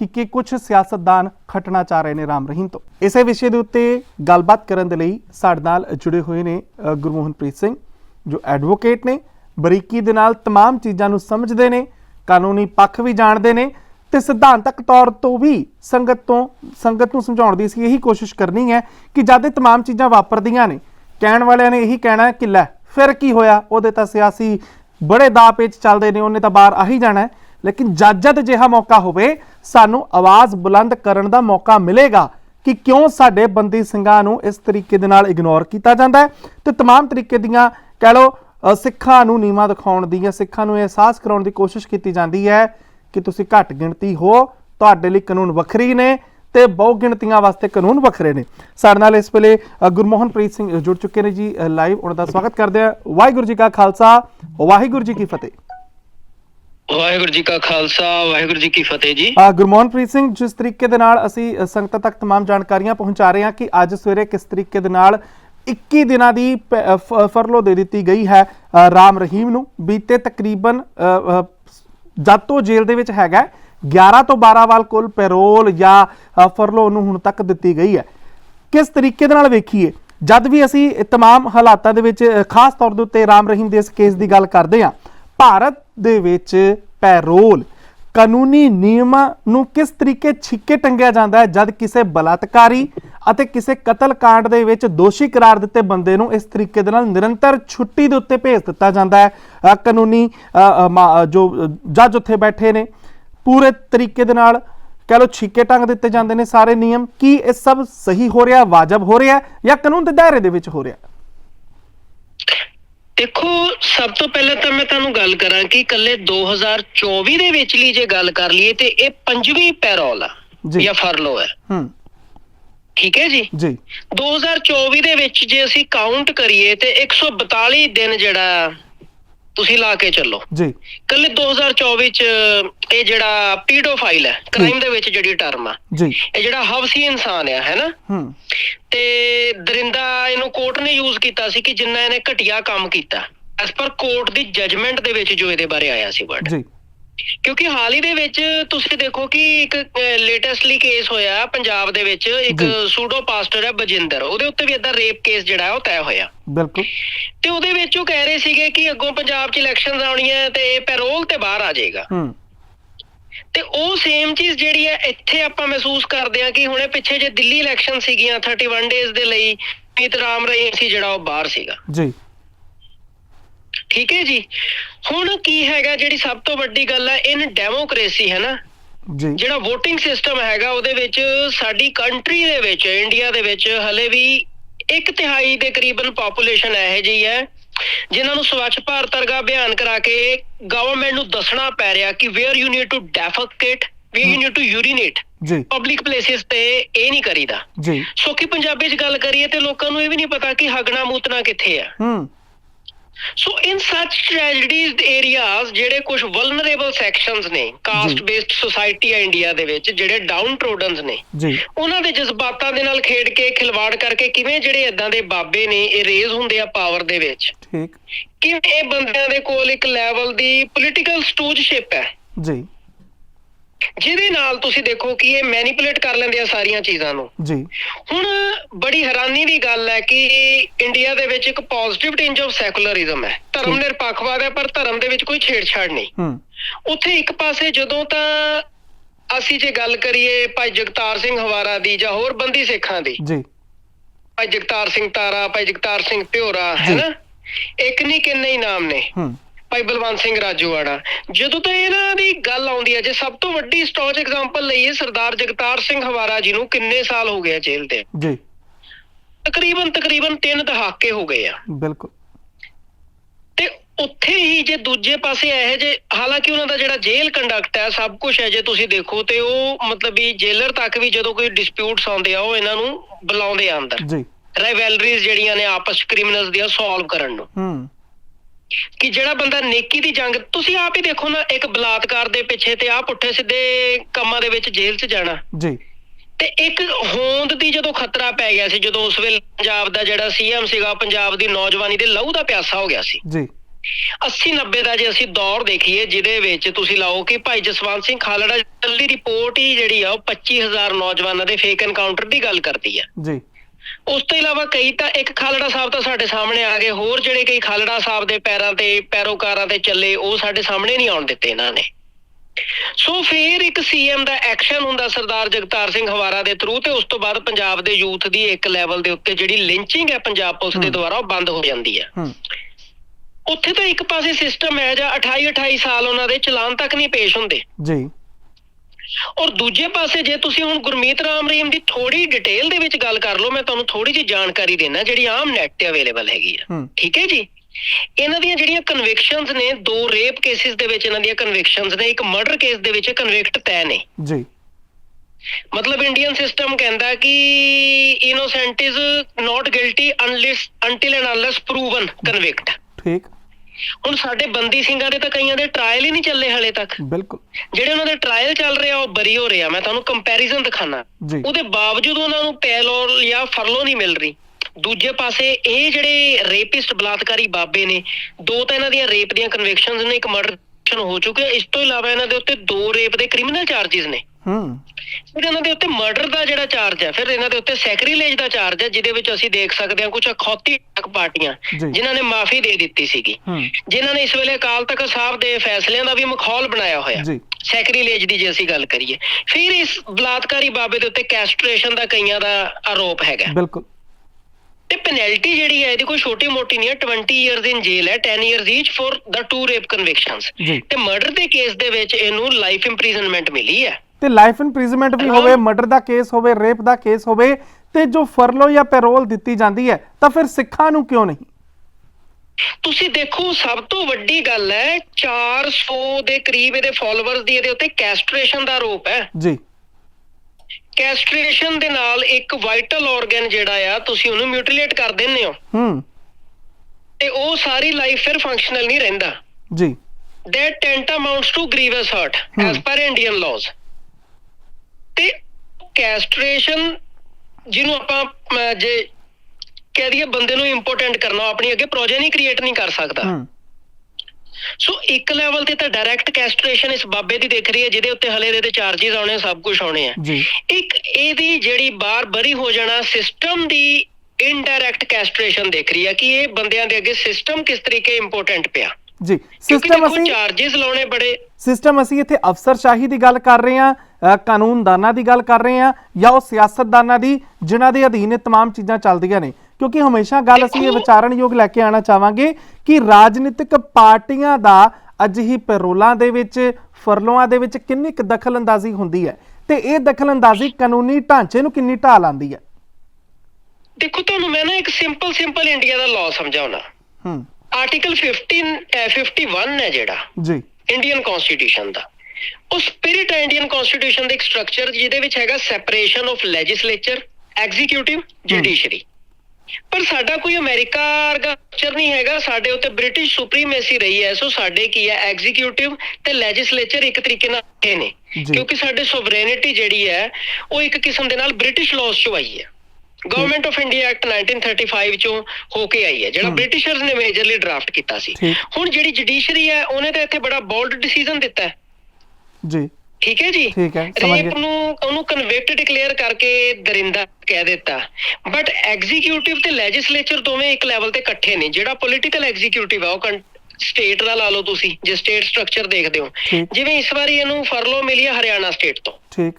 ਕਿ ਕੀ ਕੁਝ ਸਿਆਸਤਦਾਨ ਖਟਣਾ ਚਾਹ ਰਹੇ ਨੇ ਰਾਮ ਰਹੀਮ ਤੋਂ ਇਸੇ ਵਿਸ਼ੇ ਦੇ ਉੱਤੇ ਗੱਲਬਾਤ ਕਰਨ ਦੇ ਲਈ ਸਾਡੇ ਨਾਲ ਜੁੜੇ ਹੋਏ ਨੇ ਅ, ਗੁਰਮੋਹਨਪ੍ਰੀਤ ਸਿੰਘ ਜੋ ਐਡਵੋਕੇਟ ਨੇ ਬਰੀਕੀ ਦੇ ਨਾਲ तमाम ਚੀਜ਼ਾਂ ਨੂੰ ਸਮਝਦੇ ਨੇ ਕਾਨੂੰਨੀ ਪੱਖ ਵੀ ਜਾਣਦੇ ਨੇ ਤੇ ਸਿਧਾਂਤਕ ਤੌਰ ਤੋਂ ਵੀ ਸੰਗਤ ਤੋਂ ਸੰਗਤ ਨੂੰ ਸਮਝਾਉਣ ਦੀ ਸੀ ਇਹੀ ਕੋਸ਼ਿਸ਼ ਕਰਨੀ ਹੈ ਕਿ ਜਦ ਇਹ तमाम ਚੀਜ਼ਾਂ ਵਾਪਰਦੀਆਂ ਨੇ ਕਹਿਣ ਵਾਲਿਆਂ ਨੇ ਇਹੀ ਕਹਿਣਾ ਹੈ ਕਿ ਲੈ ਫਿਰ ਕੀ ਹੋਇਆ ਉਹਦੇ ਤਾਂ ਸਿਆਸੀ ਬੜੇ ਦਾਅ ਪੇਚ ਚੱਲਦੇ ਨੇ ਉਹਨੇ ਤਾਂ ਬਾਹਰ ਆ ਹੀ ਜਾਣਾ ਹੈ ਲੇਕਿਨ ਜਦ ਜਦ ਜਿਹਾ ਮੌਕਾ ਹੋਵੇ ਸਾਨੂੰ ਆਵਾਜ਼ ਬੁਲੰਦ ਕਰਨ ਦਾ ਮੌਕਾ ਮਿਲੇਗਾ ਕਿ ਕਿਉਂ ਸਾਡੇ ਬੰਦੀ ਸਿੰਘਾਂ ਨੂੰ ਇਸ ਤਰੀਕੇ ਦੇ ਨਾਲ ਇਗਨੋਰ ਕੀਤਾ ਜਾਂਦਾ ਹੈ ਤੇ तमाम ਤਰੀਕੇ ਦੀਆਂ ਕਹਿ ਲਓ ਅ, ਸਿੱਖਾਂ ਨੂੰ ਨੀਵਾ ਦਿਖਾਉਣ ਦੀ ਜਾਂ ਸਿੱਖਾਂ ਨੂੰ ਇਹ ਅਹਿਸਾਸ ਕਰਾਉਣ ਦੀ ਕੋਸ਼ਿਸ਼ ਕੀਤੀ ਜਾਂਦੀ ਹੈ ਕਿ ਤੁਸੀਂ ਘੱਟ ਗਿਣਤੀ ਹੋ ਤੁਹਾਡੇ ਲਈ ਕਾਨੂੰਨ ਵੱਖਰੀ ਨੇ ਤੇ ਬਹੁ ਗਿਣਤੀਆਂ ਵਾਸਤੇ ਕਾਨੂੰਨ ਵੱਖਰੇ ਨੇ ਸਾਡੇ ਨਾਲ ਇਸ ਵੇਲੇ ਅ, ਗੁਰਮੋਹਨਪ੍ਰੀਤ ਸਿੰਘ ਜੁੜ ਚੁੱਕੇ ਨੇ ਜੀ ਲਾਈਵ ਉਹਨਾਂ ਦਾ ਸਵਾਗਤ ਕਰਦੇ ਆ ਵਾਹਿਗੁਰੂ ਜੀ ਕਾ ਖਾਲਸਾ ਵਾਹਿਗੁਰੂ ਜੀ ਕੀ ਫਤਿਹ ਵਾਹਿਗੁਰੂ ਜੀ ਕਾ ਖਾਲਸਾ ਵਾਹਿਗੁਰੂ ਜੀ ਕੀ ਫਤਿਹ ਜੀ ਅ, ਗੁਰਮੋਹਨਪ੍ਰੀਤ ਸਿੰਘ ਜਿਸ ਤਰੀਕੇ ਦੇ ਨਾਲ ਅਸੀਂ ਅ, ਸੰਗਤਾਂ ਤੱਕ तमाम ਜਾਣਕਾਰੀਆਂ ਪਹੁੰਚਾ ਰਹੇ ਹਾਂ ਕਿ ਅੱਜ ਸਵੇਰੇ ਕਿਸ ਤਰੀਕੇ ਦੇ ਨਾਲ 21 ਦਿਨਾਂ ਦੀ ਪ- ਅ, ਫ- ਫਰਲੋ ਦੇ ਦਿੱਤੀ ਗਈ ਹੈ ਅ, ਰਾਮ ਰਹੀਮ ਨੂੰ ਬੀਤੇ ਤਕਰੀਬਨ ਅ, ਅ, ਜਦ ਤੋਂ ਜੇਲ੍ਹ ਦੇ ਵਿੱਚ ਹੈਗਾ ਹੈ, 11 ਤੋਂ 12 ਵਾਲ ਕੁੱਲ ਪੈਰੋਲ ਜਾਂ ਅ, ਫਰਲੋ ਨੂੰ ਹੁਣ ਤੱਕ ਦਿੱਤੀ ਗਈ ਹੈ ਕਿਸ ਤਰੀਕੇ ਦੇ ਨਾਲ ਵੇਖੀਏ ਜਦ ਵੀ ਅਸੀਂ ਇਹ तमाम ਹਾਲਾਤਾਂ ਦੇ ਵਿੱਚ ਅ, ਖਾਸ ਤੌਰ ਦੇ ਉੱਤੇ ਰਾਮ ਰਹੀਮ ਦੇ ਇਸ ਕੇਸ ਦੀ ਗੱਲ ਕਰਦੇ ਹਾਂ ਭਾਰਤ ਦੇ ਵਿੱਚ ਪੈਰੋਲ, ਕਾਨੂੰਨੀ ਨਿਯਮਾਂ ਨੂੰ ਕਿਸ ਤਰੀਕੇ ਛਿੱਕੇ ਟੰਗਿਆ ਜਾਂਦਾ ਹੈ ਜਦ ਕਿਸੇ ਬਲਾਤਕਾਰੀ ਅਤੇ ਕਿਸੇ ਕਤਲकांड ਦੇ ਵਿੱਚ ਦੋਸ਼ੀ ਕਰਾਰ ਦਿੱਤੇ ਬੰਦੇ ਨੂੰ ਇਸ ਤਰੀਕੇ ਦੇ ਨਾਲ ਨਿਰੰਤਰ ਛੁੱਟੀ ਦੇ ਉੱਤੇ ਭੇਜ ਦਿੱਤਾ ਜਾਂਦਾ ਹੈ? ਕਾਨੂੰਨੀ ਜੋ, ਜੱਜ ਉੱਥੇ ਬੈਠੇ ਨੇ। ਪੂਰੇ ਤਰੀਕੇ ਦੇ ਨਾਲ ਕਹ ਲੋ ਛਿੱਕੇ ਟੰਗ ਦਿੱਤੇ ਜਾਂਦੇ ਨੇ ਸਾਰੇ ਨਿਯਮ। ਕੀ ਇਹ ਸਭ ਸਹੀ ਹੋ ਰਿਹਾ, ਵਾਜਬ ਹੋ ਰਿਹਾ ਜਾਂ ਕਾਨੂੰਨ ਦੇ ਦਾਇਰੇ ਦੇ ਵਿੱਚ ਹੋ ਰਿਹਾ ਦੇਖੋ ਸਭ ਤੋਂ ਪਹਿਲਾਂ ਤਾਂ ਮੈਂ ਤੁਹਾਨੂੰ ਗੱਲ ਕਰਾਂ ਕਿ ਕੱਲੇ 2024 ਦੇ ਵਿੱਚ ਲਈ ਜੇ ਗੱਲ ਕਰ ਲਈਏ ਤੇ ਇਹ ਪੰਜਵੀਂ ਪੈਰੋਲ ਆ ਜੀ। ਫਰਲੋ ਹੈ। ਹੂੰ। ਠੀਕ ਹੈ ਜੀ? ਜੀ। 2024 ਦੇ ਵਿੱਚ ਜੇ ਅਸੀਂ ਕਾਊਂਟ ਕਰੀਏ ਤੇ 142 ਦਿਨ ਜਿਹੜਾ ਤੁਸੀਂ ਲਾ ਕੇ ਚੱਲੋ। ਜੀ। ਕੱਲੇ 2024 ਚ ਇਹ ਜਿਹੜਾ ਪੀਡੋਫਾਈਲ ਹੈ ਕ੍ਰਾਈਮ ਦੇ ਵਿੱਚ ਜਿਹੜੀ ਟਰਮ ਆ ਜੀ। ਇਹ ਜਿਹੜਾ ਹਵਸੀ ਇਨਸਾਨ ਆ ਹੈ ਨਾ? ਹੂੰ। ਤੇ ਦਰਿੰਦਾ ਇਹਨੂੰ ਕੋਰਟ ਨੇ ਯੂਜ਼ ਕੀਤਾ ਸੀ ਕਿ ਜਿੰਨਾ ਇਹਨੇ ਘਟੀਆ ਕੰਮ ਕੀਤਾ। ਐਸ ਪਰ ਕੋਰਟ ਦੀ ਜਜਮੈਂਟ ਦੇ ਵਿੱਚ ਜੋ ਇਹਦੇ ਬਾਰੇ ਆਇਆ ਸੀ ਵਰਡ ਜੀ। ਕਿਉਂਕਿ ਹਾਲ ਹੀ ਦੇ ਵਿੱਚ ਤੁਸੀਂ ਦੇਖੋ ਕਿ ਇੱਕ ਲੇਟੈਸਟਲੀ ਕੇਸ ਹੋਇਆ ਪੰਜਾਬ ਦੇ ਵਿੱਚ ਇੱਕ। ਸੂਡੋ ਪਾਸਟਰ ਹੈ ਬਜਿੰਦਰ ਉਹਦੇ ਉੱਤੇ ਵੀ ਇਦਾਂ ਰੇਪ ਕੇਸ ਜਿਹੜਾ ਹੈ ਉਹ ਤੈਅ ਹੋਇਆ। ਬਿਲਕੁਲ। ਤੇ ਉਹਦੇ ਵਿੱਚ ਉਹ ਕਹਿ ਰਹੇ ਸੀਗੇ ਕਿ ਅੱਗੋਂ ਪੰਜਾਬ 'ਚ ਇਲੈਕਸ਼ਨਸ ਆਉਣੀਆਂ ਤੇ ਇਹ ਪੈਰੋਲ ਤੇ ਬਾਹਰ ਆ ਜਾਏਗਾ। ਹੂੰ। ਤੇ ਉਹ ਸੇਮ ਚੀਜ਼ ਜਿਹੜੀ ਹੈ ਇੱਥੇ ਆਪਾਂ ਮਹਿਸੂਸ ਕਰਦੇ ਹਾਂ ਕਿ ਹੁਣੇ ਪਿੱਛੇ ਜੇ ਦਿੱਲੀ ਇਲੈਕਸ਼ਨ ਸੀਗੀਆਂ 31 ਡੇਜ਼ ਦੇ ਲਈ ਮੀਤ ਰਾਮ ਰਹੀਮ ਸੀ ਜਿਹੜਾ ਉਹ ਬਾਹਰ ਸੀਗਾ। ਜੀ। ਠੀਕ ਹੈ ਜੀ? ਹੁਣ ਕੀ ਹੈਗਾ ਜਿਹੜੀ ਸਭ ਤੋਂ ਵੱਡੀ ਗੱਲ ਹੈ ਇਨ ਡੈਮੋਕ੍ਰੇਸੀ ਹੈ ਨਾ? ਜੀ। ਜਿਹੜਾ VOTING ਸਿਸਟਮ ਹੈਗਾ ਉਹਦੇ ਵਿੱਚ ਸਾਡੀ ਕੰਟਰੀ ਦੇ ਵਿੱਚ ਇੰਡੀਆ ਦੇ ਵਿੱਚ ਹਲੇ ਵੀ ਇੱਕ ਤਿਹਾਈ ਦੇ ਕਰੀਬਨ ਪੋਪੂਲੇਸ਼ਨ ਇਹੋ ਜਿਹੀ ਹੈ ਜਿਨ੍ਹਾਂ ਨੂੰ ਸਵੱਛ ਭਾਰਤ ਵਰਗਾ ਅਭਿਆਨ ਕਰਾ ਕੇ ਗਵਰਨਮੈਂਟ ਨੂੰ ਦੱਸਣਾ ਪੈ ਰਿਹਾ ਕਿ where you need to defecate where you need to urinate ਜੀ। ਪਬਲਿਕ ਪਲੇਸਿਸ ਤੇ ਇਹ ਨਹੀਂ ਕਰੀਦਾ। ਜੀ। ਸੋਕੀ ਪੰਜਾਬੀ 'ਚ ਗੱਲ ਕਰੀਏ ਤੇ ਲੋਕਾਂ ਨੂੰ ਇਹ ਵੀ ਨਹੀਂ ਪਤਾ ਕਿ ਹਗਣਾ ਮੂਤਣਾ ਕਿੱਥੇ ਆ। ਹੂੰ ਸੋ ਇਨ ਸੱਚ ਟ੍ਰੈਜਡੀਜ਼ ਏਰੀਆਜ਼ ਜਿਹੜੇ ਕੁਝ ਵਲਨਰੇਬਲ ਸੈਕਸ਼ਨਸ ਨੇ ਕਾਸਟ ਬੇਸਡ ਸੋਸਾਇਟੀ ਆ ਇੰਡੀਆ ਦੇ ਵਿੱਚ ਜਿਹੜੇ ਡਾਊਨ ਟ੍ਰੋਡਨਸ ਨੇ ਜੀ ਉਹਨਾਂ ਦੇ ਜਜ਼ਬਾਤਾਂ ਦੇ ਨਾਲ ਖੇਡ ਕੇ ਖਿਲਵਾੜ ਕਰਕੇ ਕਿਵੇਂ ਜਿਹੜੇ ਇਦਾਂ ਦੇ ਬਾਬੇ ਨੇ ਇਹ ਰੇਜ਼ ਹੁੰਦੇ ਆ ਪਾਵਰ ਦੇ ਵਿੱਚ ਠੀਕ। ਕਿਵੇਂ ਇਹ ਬੰਦਿਆਂ ਦੇ ਕੋਲ ਇੱਕ ਲੈਵਲ ਦੀ ਪੋਲੀਟੀਕਲ ਸਟੂਜਸ਼ਿਪ ਹੈ? ਜੀ ਜਿਹਦੇ ਨਾਲ ਤੁਸੀਂ ਦੇਖੋ ਕਿ ਇਹ ਮੈਨੀਪੂਲੇਟ ਕਰ ਲੈਂਦੇ ਆ ਸਾਰੀਆਂ ਚੀਜ਼ਾਂ ਨੂੰ। ਜੀ। ਹੁਣ ਬੜੀ ਹੈਰਾਨੀ ਦੀ ਗੱਲ ਹੈ ਕਿ ਇੰਡੀਆ ਦੇ ਵਿੱਚ ਇੱਕ ਪੋਜ਼ਿਟਿਵ ਟਿੰਜ ਆਫ ਸੈਕੂਲਰਿਜ਼ਮ ਹੈ। ਧਰਮ ਨਿਰਪੱਖਵਾਦ ਹੈ ਪਰ ਧਰਮ ਦੇ ਵਿੱਚ ਕੋਈ ਛੇੜਛਾੜ ਨਹੀਂ। ਹੂੰ। ਉੱਥੇ ਇੱਕ ਪਾਸੇ ਜਦੋਂ ਤਾਂ ਅਸੀਂ ਜੇ ਗੱਲ ਕਰੀਏ ਭਾਈ ਜਗਤਾਰ ਸਿੰਘ ਹਵਾਰਾ ਦੀ ਜਾਂ ਹੋਰ ਬੰਦੀ ਸਿੱਖਾਂ ਦੀ। ਜੀ। ਭਾਈ ਜਗਤਾਰ ਸਿੰਘ ਤਾਰਾ ਭਾਈ ਜਗਤਾਰ ਸਿੰਘ ਪਿਓਰਾ ਹੈ ਨਾ ਇੱਕ ਨਹੀਂ ਕਿੰਨੇ ਹੀ ਨਾਮ ਨੇ। ਹੂੰ। ਭਾਈ ਬਲਵੰਤ ਸਿੰਘ ਰਾਜੂਵਾੜਾ। ਜਦੋਂ ਤਾਂ ਇਹਨਾਂ ਦੀ ਗੱਲ ਆਉਂਦੀ ਹੈ ਜੇ ਸਭ ਤੋਂ ਵੱਡੀ ਸਟੋਚ ਐਗਜ਼ਾਮਪਲ ਲਈਏ ਸਰਦਾਰ ਜਗਤਾਰ ਸਿੰਘ ਹਵਾਰਾ ਜੀ ਨੂੰ ਕਿੰਨੇ ਸਾਲ ਹੋ ਗਏ ਜੇਲ੍ਹ ਤੇ ਜੀ। ਤਕਰੀਬਨ ਤਕਰੀਬਨ 3 ਦਹਾਕੇ ਹੋ ਗਏ ਆ। ਬਿਲਕੁਲ। ਤੇ ਉੱਥੇ ਹੀ ਜੇ ਦੂਜੇ ਪਾਸੇ ਇਹ ਜੇ ਹਾਲਾਂਕਿ ਉਹਨਾਂ ਦਾ ਜਿਹੜਾ ਜੇਲ੍ਹ ਕੰਡਕਟ ਹੈ ਸਭ ਕੁਝ ਹੈ ਜੇ ਤੁਸੀਂ ਦੇਖੋ ਤੇ ਉਹ ਮਤਲਬ ਵੀ ਜੇਲਰ ਤੱਕ ਵੀ ਜਦੋਂ ਕੋਈ ਡਿਸਪਿਊਟਸ ਆਉਂਦੇ ਆ ਉਹ ਇਹਨਾਂ ਨੂੰ ਬੁਲਾਉਂਦੇ ਆ ਅੰਦਰ। ਜੀ। ਰਾਈਵੈਲਰੀਜ਼ ਜਿਹੜੀਆਂ ਨੇ ਆਪਸ ਕ੍ਰਿਮੀਨਲਸ ਦੀਆਂ ਸੋਲਵ ਕਰਨ ਨੂੰ। ਹੂੰ। ਕਿ ਜਿਹੜਾ ਬੰਦਾ ਨੇਕੀ ਦੀ ਜੰਗ ਤੁਸੀਂ ਆਪ ਹੀ ਦੇਖੋ ਨਾ ਇੱਕ ਬਲਾਤਕਾਰ ਦੇ ਪਿੱਛੇ ਤੇ ਆ ਪੁੱਠੇ ਸਿੱਧੇ ਕੰਮਾਂ ਦੇ ਵਿੱਚ ਜੇਲ੍ਹ 'ਚ ਜਾਣਾ। ਜੀ। ਤੇ ਇੱਕ ਹੋਂਦ ਦੀ ਜਦੋਂ ਖਤਰਾ ਪੈ ਗਿਆ ਸੀ ਜਦੋਂ ਉਸ ਵੇਲੇ ਪੰਜਾਬ ਦਾ ਜਿਹੜਾ ਸੀਐਮ ਸੀਗਾ ਪੰਜਾਬ ਦੀ ਨੌਜਵਾਨੀ ਦੇ ਲਹੂ ਦਾ ਪਿਆਸਾ ਹੋ ਗਿਆ ਸੀ। ਜੀ। 80 90 ਦਾ ਜੇ ਅਸੀਂ ਦੌਰ ਦੇਖੀਏ ਜਿਹਦੇ ਵਿੱਚ ਤੁਸੀਂ ਲਾਓ ਕਿ ਭਾਈ ਜਸਵੰਤ ਸਿੰਘ ਖਾਲੜਾ ਕੱਲੀ ਰਿਪੋਰਟ ਹੀ ਜਿਹੜੀ ਆ ਉਹ 25000 ਨੌਜਵਾਨਾਂ ਦੇ ਫੇਕ ਐਨਕਾਊਂਟਰ ਦੀ ਗੱਲ ਕਰਦੀ ਆ। ਜੀ। ਉਸ ਤੋਂ ਇਲਾਵਾ ਕਈ ਤਾਂ ਇੱਕ ਖਾਲੜਾ ਸਾਹਿਬ ਤਾਂ ਸਾਡੇ ਸਾਹਮਣੇ ਆ ਗਏ ਹੋਰ ਜਿਹੜੇ ਕਈ ਖਾਲੜਾ ਸਾਹਿਬ ਦੇ ਪੈਰਾਂ ਤੇ ਪੈਰੋਕਾਰਾਂ ਤੇ ਚੱਲੇ ਉਹ ਸਾਡੇ ਸਾਹਮਣੇ ਨਹੀਂ ਆਉਣ ਦਿੱਤੇ ਇਹਨਾਂ ਨੇ। ਸੋ ਫਿਰ ਇੱਕ ਸੀਐਮ ਦਾ ਐਕਸ਼ਨ ਹੁੰਦਾ ਸਰਦਾਰ ਜਗਤਾਰ ਸਿੰਘ ਹਵਾਰਾ ਦੇ ਥਰੂ ਤੇ ਉਸ ਤੋਂ ਬਾਅਦ ਪੰਜਾਬ ਦੇ ਯੂਥ ਦੀ ਇੱਕ ਲੈਵਲ ਦੇ ਉੱਤੇ ਜਿਹੜੀ ਲਿੰਚਿੰਗ ਹੈ ਪੰਜਾਬ ਪੁਲਿਸ ਦੇ। ਦੁਆਰਾ ਉਹ ਬੰਦ ਹੋ ਜਾਂਦੀ ਹੈ। ਹੂੰ। ਉੱਥੇ ਤਾਂ ਇੱਕ ਪਾਸੇ ਸਿਸਟਮ ਹੈ ਜਾਂ 28 28 ਸਾਲ ਉਹਨਾਂ ਦੇ ਚਲਾਨ ਤੱਕ ਨਹੀਂ ਪੇਸ਼ ਹੁੰਦੇ। ਜੀ। ਔਰ ਦੂਜੇ ਪਾਸੇ ਜੇ ਤੁਸੀਂ ਹੁਣ ਗੁਰਮੀਤ ਰਾਮ ਰਹੀਮ ਦੀ ਥੋੜੀ ਡਿਟੇਲ ਦੇ ਵਿੱਚ ਗੱਲ ਕਰ ਲਓ ਮੈਂ ਤੁਹਾਨੂੰ ਥੋੜੀ ਜਿਹੀ ਜਾਣਕਾਰੀ ਦੇਣਾ ਜਿਹੜੀ ਆਮ ਨੈਟ ਤੇ ਅਵੇਲੇਬਲ ਹੈਗੀ ਆ। ਠੀਕ ਹੈ ਜੀ? ਇਹਨਾਂ ਦੀਆਂ ਜਿਹੜੀਆਂ ਕਨਵਿਕਸ਼ਨਸ ਨੇ ਦੋ ਰੇਪ ਕੇਸਿਸ ਦੇ ਵਿੱਚ ਇਹਨਾਂ ਦੀਆਂ ਕਨਵਿਕਸ਼ਨਸ ਨੇ ਇੱਕ ਮਰਡਰ ਕੇਸ ਦੇ ਵਿੱਚ ਕਨਵਿਕਟ ਤੈ ਨੇ। ਜੀ। ਮਤਲਬ ਇੰਡੀਅਨ ਸਿਸਟਮ ਕਹਿੰਦਾ ਕਿ innocent is not guilty unless until and unless proven convict ਠੀਕ। ਹੁਣ ਸਾਡੇ ਬੰਦੀ ਸਿੰਘਾਂ ਦੇ ਤਾਂ ਕਈਆਂ ਦੇ ਟ੍ਰਾਇਲ ਹੀ ਨਹੀਂ ਚੱਲੇ ਹਲੇ ਤੱਕ। ਬਿਲਕੁਲ। ਜਿਹੜੇ ਉਹਨਾਂ ਦੇ ਟ੍ਰਾਇਲ ਚੱਲ ਰਿਹਾ ਉਹ ਬਰੀ ਹੋ ਰਿਹਾ। ਮੈਂ ਤੁਹਾਨੂੰ ਕੰਪੈਰੀਜ਼ਨ ਦਿਖਾਣਾ ਉਹਦੇ ਬਾਵਜੂਦ ਉਹਨਾਂ ਨੂੰ ਪੈਲੋਰ ਜਾਂ ਫਰਲੋ ਨਹੀਂ ਮਿਲ ਰਹੀ। ਦੂਜੇ ਪਾਸੇ ਇਹ ਜਿਹੜੇ ਰੇਪਿਸਟ ਬਲਾਤਕਾਰੀ ਬਾਬੇ ਨੇ ਦੋ ਤਾਂ ਇਹਨਾਂ ਦੀਆਂ ਰੇਪ ਦੀਆਂ ਕਨਵਿਕਸ਼ਨਸ ਨੇ ਇੱਕ ਮਰਡਰ ਹੋ ਚੁੱਕਿਆ ਇਸ ਤੋਂ ਇਲਾਵਾ ਇਹਨਾਂ ਦੇ ਉੱਤੇ ਦੋ ਰੇਪ ਦੇ ਕ੍ਰਿਮੀਨਲ ਚਾਰजेस ਨੇ। ਹੂੰ। ਫਿਰ ਇਹਨਾਂ ਦੇ ਉੱਤੇ ਮਰਡਰ ਦਾ ਜਿਹੜਾ ਚਾਰਜ ਹੈ ਫਿਰ ਇਹਨਾਂ ਦੇ ਉੱਤੇ ਸੈਕਰੀਲੇਜ ਦਾ ਚਾਰਜ ਹੈ ਜਿਹਦੇ ਵਿੱਚ ਅਸੀਂ ਦੇਖ ਸਕਦੇ ਹਾਂ ਕੁਝ ਅਖੌਤੀ ਪਾਰਟੀਆਂ। ਜਿਨ੍ਹਾਂ ਨੇ ਮਾਫੀ ਦੇ ਦਿੱਤੀ ਸੀਗੀ। ਜਿਨ੍ਹਾਂ ਨੇ ਇਸ ਵੇਲੇ ਅਕਾਲ ਤਖਤ ਸਾਹਿਬ ਦੇ ਫੈਸਲਿਆਂ ਦਾ ਵੀ ਮਖੌਲ ਬਣਾਇਆ ਹੋਇਆ। ਜੀ। ਸੈਕਰੀਲੇਜ ਦੀ ਜੇ ਅਸੀਂ ਗੱਲ ਕਰੀਏ ਫਿਰ ਇਸ ਬਲਾਤਕਾਰੀ ਬਾਬੇ ਦੇ ਉੱਤੇ ਕੈਸਟ੍ਰੇਸ਼ਨ ਦਾ ਕਈਆਂ ਦਾ ਆਰੋਪ ਹੈਗਾ। ਬਿਲਕੁਲ। ਤੇ ਪੈਨਲਟੀ ਜਿਹੜੀ ਹੈ ਇਹਦੀ ਕੋਈ ਛੋਟੀ ਮੋਟੀ ਨਹੀਂ ਹੈ 20 ਇਅਰਸ ਇਨ ਜੇਲ ਹੈ 10 years each for the two rape convictions ਤੇ ਮਰਡਰ ਦੇ ਕੇਸ ਦੇ ਵਿੱਚ ਇਹਨੂੰ ਲਾਈਫ ਇੰਪ੍ਰੀਜ਼ਨਮੈਂਟ ਮਿਲੀ ਹੈ। ਤੇ ਲਾਈਫ ਇੰਪ੍ਰਿਜ਼ਨਮੈਂਟ ਵੀ। ਹੋਵੇ ਮਰਡਰ ਦਾ ਕੇਸ ਹੋਵੇ ਰੇਪ ਦਾ ਕੇਸ ਹੋਵੇ ਤੇ ਜੋ ਫਰਲੋ ਜਾਂ ਪੈਰੋਲ ਦਿੱਤੀ ਜਾਂਦੀ ਹੈ ਤਾਂ ਫਿਰ ਸਿੱਖਾਂ ਨੂੰ ਕਿਉਂ ਨਹੀਂ? ਤੁਸੀਂ ਦੇਖੋ ਸਭ ਤੋਂ ਵੱਡੀ ਗੱਲ ਹੈ 400 ਦੇ ਕਰੀਬ ਇਹਦੇ ਫਾਲੋਅਰਸ ਦੀ ਇਹਦੇ ਉੱਤੇ ਕੈਸਟ੍ਰੇਸ਼ਨ ਦਾ ਆਰੋਪ ਹੈ। ਜੀ। ਕੈਸਟ੍ਰੇਸ਼ਨ ਦੇ ਨਾਲ ਇੱਕ ਵਾਈਟਲ ਆਰਗਨ ਜਿਹੜਾ ਆ ਤੁਸੀਂ ਉਹਨੂੰ ਮਿਊਟੀਲੇਟ ਕਰ ਦਿੰਦੇ ਹੋ। ਹੂੰ। ਤੇ ਉਹ ਸਾਰੀ ਲਾਈਫ ਫਿਰ ਫੰਕਸ਼ਨਲ ਨਹੀਂ ਰਹਿੰਦਾ। ਜੀ। That tantamounts to grievous hurt Hmm. as per Indian laws ਤੇ ਕੈਸਟ੍ਰੇਸ਼ਨ ਜਿਹਨੂੰ ਆਪਾਂ ਜੇ ਕਹਿ ਦਈਏ ਬੰਦੇ ਨੂੰ ਇੰਪੋਰਟੈਂਟ ਕਰਨਾ ਆਪਣੀ ਅੱਗੇ ਪ੍ਰੋਜੈਨੀ ਕ੍ਰੀਏਟ ਨਹੀਂ ਕਰ ਸਕਦਾ। ਸੋ ਇੱਕ ਲੈਵਲ ਤੇ ਤਾਂ ਡਾਇਰੈਕਟ ਕੈਸਟ੍ਰੇਸ਼ਨ ਇਸ ਬਾਬੇ ਦੀ ਦੇਖ ਰਹੀ ਹੈ ਜਿਹਦੇ ਉੱਤੇ ਹਲੇ ਦੇ ਚਾਰजेस ਆਉਣੇ ਸਭ ਕੁਝ ਆਉਣੇ ਆ। ਇੱਕ ਇਹਦੀ ਜਿਹੜੀ ਬਾਹਰ ਬਰੀ ਹੋ ਜਾਣਾ ਸਿਸਟਮ ਦੀ ਇਨਡਾਇਰੈਕਟ ਕੈਸਟ੍ਰੇਸ਼ਨ ਦੇਖ ਰਹੀ ਹੈ ਕਿ ਇਹ ਬੰਦਿਆਂ ਦੇ ਅੱਗੇ ਸਿਸਟਮ ਕਿਸ ਤਰੀਕੇ ਇੰਪੋਰਟੈਂਟ ਪਿਆ। ਜੀ ਸਿਸਟਮ ਅਸੀਂ ਚਾਰजेस ਲਾਉਣੇ ਬੜੇ। ਸਿਸਟਮ ਅਸੀਂ ਇੱਥੇ ਅਫਸਰਸ਼ਾਹੀ ਦੀ ਗੱਲ ਕਰ ਰਹੇ ਹਾਂ ਕਾਨੂੰਨਦਾਨਾਂ ਦੀ ਗੱਲ ਕਰ ਰਹੇ ਹਾਂ ਜਾਂ ਉਹ ਸਿਆਸਤਦਾਨਾਂ ਦੀ ਜਿਨ੍ਹਾਂ ਦੇ ਅਧੀਨ ਇਹ तमाम ਚੀਜ਼ਾਂ ਚੱਲਦੀਆਂ ਨੇ ਕਿਉਂਕਿ ਹਮੇਸ਼ਾ ਗੱਲ ਅਸੀਂ ਇਹ ਦੇਖੋ- ਵਿਚਾਰਨਯੋਗ ਲੈ ਕੇ ਆਣਾ ਚਾਹਾਂਗੇ ਕਿ ਰਾਜਨੀਤਿਕ ਪਾਰਟੀਆਂ ਦਾ ਅਜਿਹੀ ਪੈਰੋਲਾਂ ਦੇ ਵਿੱਚ ਫਰਲੋਆਂ ਦੇ ਵਿੱਚ ਕਿੰਨੀ ਕੁ ਦਖਲਅੰਦਾਜ਼ੀ ਹੁੰਦੀ ਹੈ ਤੇ ਇਹ ਦਖਲਅੰਦਾਜ਼ੀ ਕਾਨੂੰਨੀ ਢਾਂਚੇ ਨੂੰ ਕਿੰਨੀ ਢਾਲ ਆਂਦੀ ਹੈ ਦੇਖੋ ਤੁਹਾਨੂੰ ਮੈਂ ਨਾ ਇੱਕ ਸਿੰਪਲ ਸਿੰਪਲ ਇੰਡੀਆ ਦਾ ਲਾਅ ਸਮਝਾਉਣਾ ਹੂੰ ਆਰਟੀਕਲ 15 ਅਹ 51 ਹੈ ਜਿਹੜਾ ਜੀ ਇੰਡੀਅਨ ਕਨਸਟੀਟਿਊਸ਼ਨ ਦਾ ਉਹ ਸਪਿਰਿਟ ਹੈ ਇੰਡੀਅਨ ਕਨਸਟੀਟਿਊਸ਼ਨ ਦਾ ਇੱਕ ਸਟਰਕਚਰ ਜਿਹਦੇ ਵਿੱਚ ਹੈਗਾ separation of legislature executive judiciary ਪਰ ਸਾਡਾ ਕੋਈ ਅਮਰੀਕਾ ਵਰਗਾ ਸਟਰਕਚਰ ਨਹੀਂ ਹੈਗਾ ਸਾਡੇ ਉੱਤੇ ਬ੍ਰਿਟਿਸ਼ ਸੁਪਰੀਮੇਸੀ ਰਹੀ ਹੈ ਸੋ ਸਾਡੇ ਕੀ ਹੈ ਐਗਜ਼ੀਕਿਊਟਿਵ ਤੇ ਲੈਜਿਸਲੇਚਰ ਇੱਕ ਤਰੀਕੇ ਨਾਲ ਇਹ ਨੇ। ਕਿਉਂਕਿ ਸਾਡੇ ਸੋਵਰੇਨਿਟੀ ਜਿਹੜੀ ਹੈ ਉਹ ਇੱਕ ਕਿਸਮ ਦੇ ਨਾਲ ਬ੍ਰਿਟਿਸ਼ ਲਾਜ਼ ਚੋਂ ਆਈ ਹੈ ਗਵਰਨਮੈਂਟ ਆਫ ਇੰਡੀਆ ਐਕਟ 1935 ਚੋਂ ਹੋ ਕੇ ਆਈ ਹੈ ਜਿਹੜਾ। ਬ੍ਰਿਟਿਸ਼ਰਸ ਨੇ ਮੇਜਰਲੀ ਡਰਾਫਟ ਕੀਤਾ ਸੀ। ਹੁਣ ਜਿਹੜੀ ਜੁਡੀਸ਼ਰੀ ਹੈ ਉਹਨੇ ਤਾਂ ਇੱਥੇ ਬੜਾ ਬੋਲਡ ਡਿਸੀਜਨ ਦਿੱਤਾ ਹੈ ਜੀ। ਠੀਕ ਹੈ ਜੀ? ਠੀਕ ਹੈ, ਸਮਝ ਰੇਪ ਗਏ। ਨੂੰ ਉਹਨੂੰ ਕਨਵਿਕਟ ਡਿਕਲੇਅਰ ਕਰਕੇ ਦਰਿੰਦਾ ਕਹਿ ਦਿੱਤਾ। ਬਟ ਐਗਜ਼ੀਕਿਊਟਿਵ ਤੇ ਲੈਜਿਸਲੇਚਰ ਦੋਵੇਂ ਇੱਕ ਲੈਵਲ ਤੇ ਇਕੱਠੇ ਨੇ। ਜਿਹੜਾ ਪੋਲੀਟੀਕਲ ਐਗਜ਼ੀਕਿਊਟਿਵ ਹੈ ਉਹ ਸਟੇਟ ਦਾ ਲਾ ਲਓ ਤੁਸੀਂ ਜੇ ਸਟੇਟ ਸਟਰਕਚਰ ਦੇਖਦੇ ਹੋ। ਠੀਕ। ਜਿਵੇਂ ਇਸ ਵਾਰੀ ਇਹਨੂੰ ਫਰਲੋ ਮਿਲੀ ਹੈ ਹਰਿਆਣਾ ਸਟੇਟ ਤੋਂ। ਠੀਕ।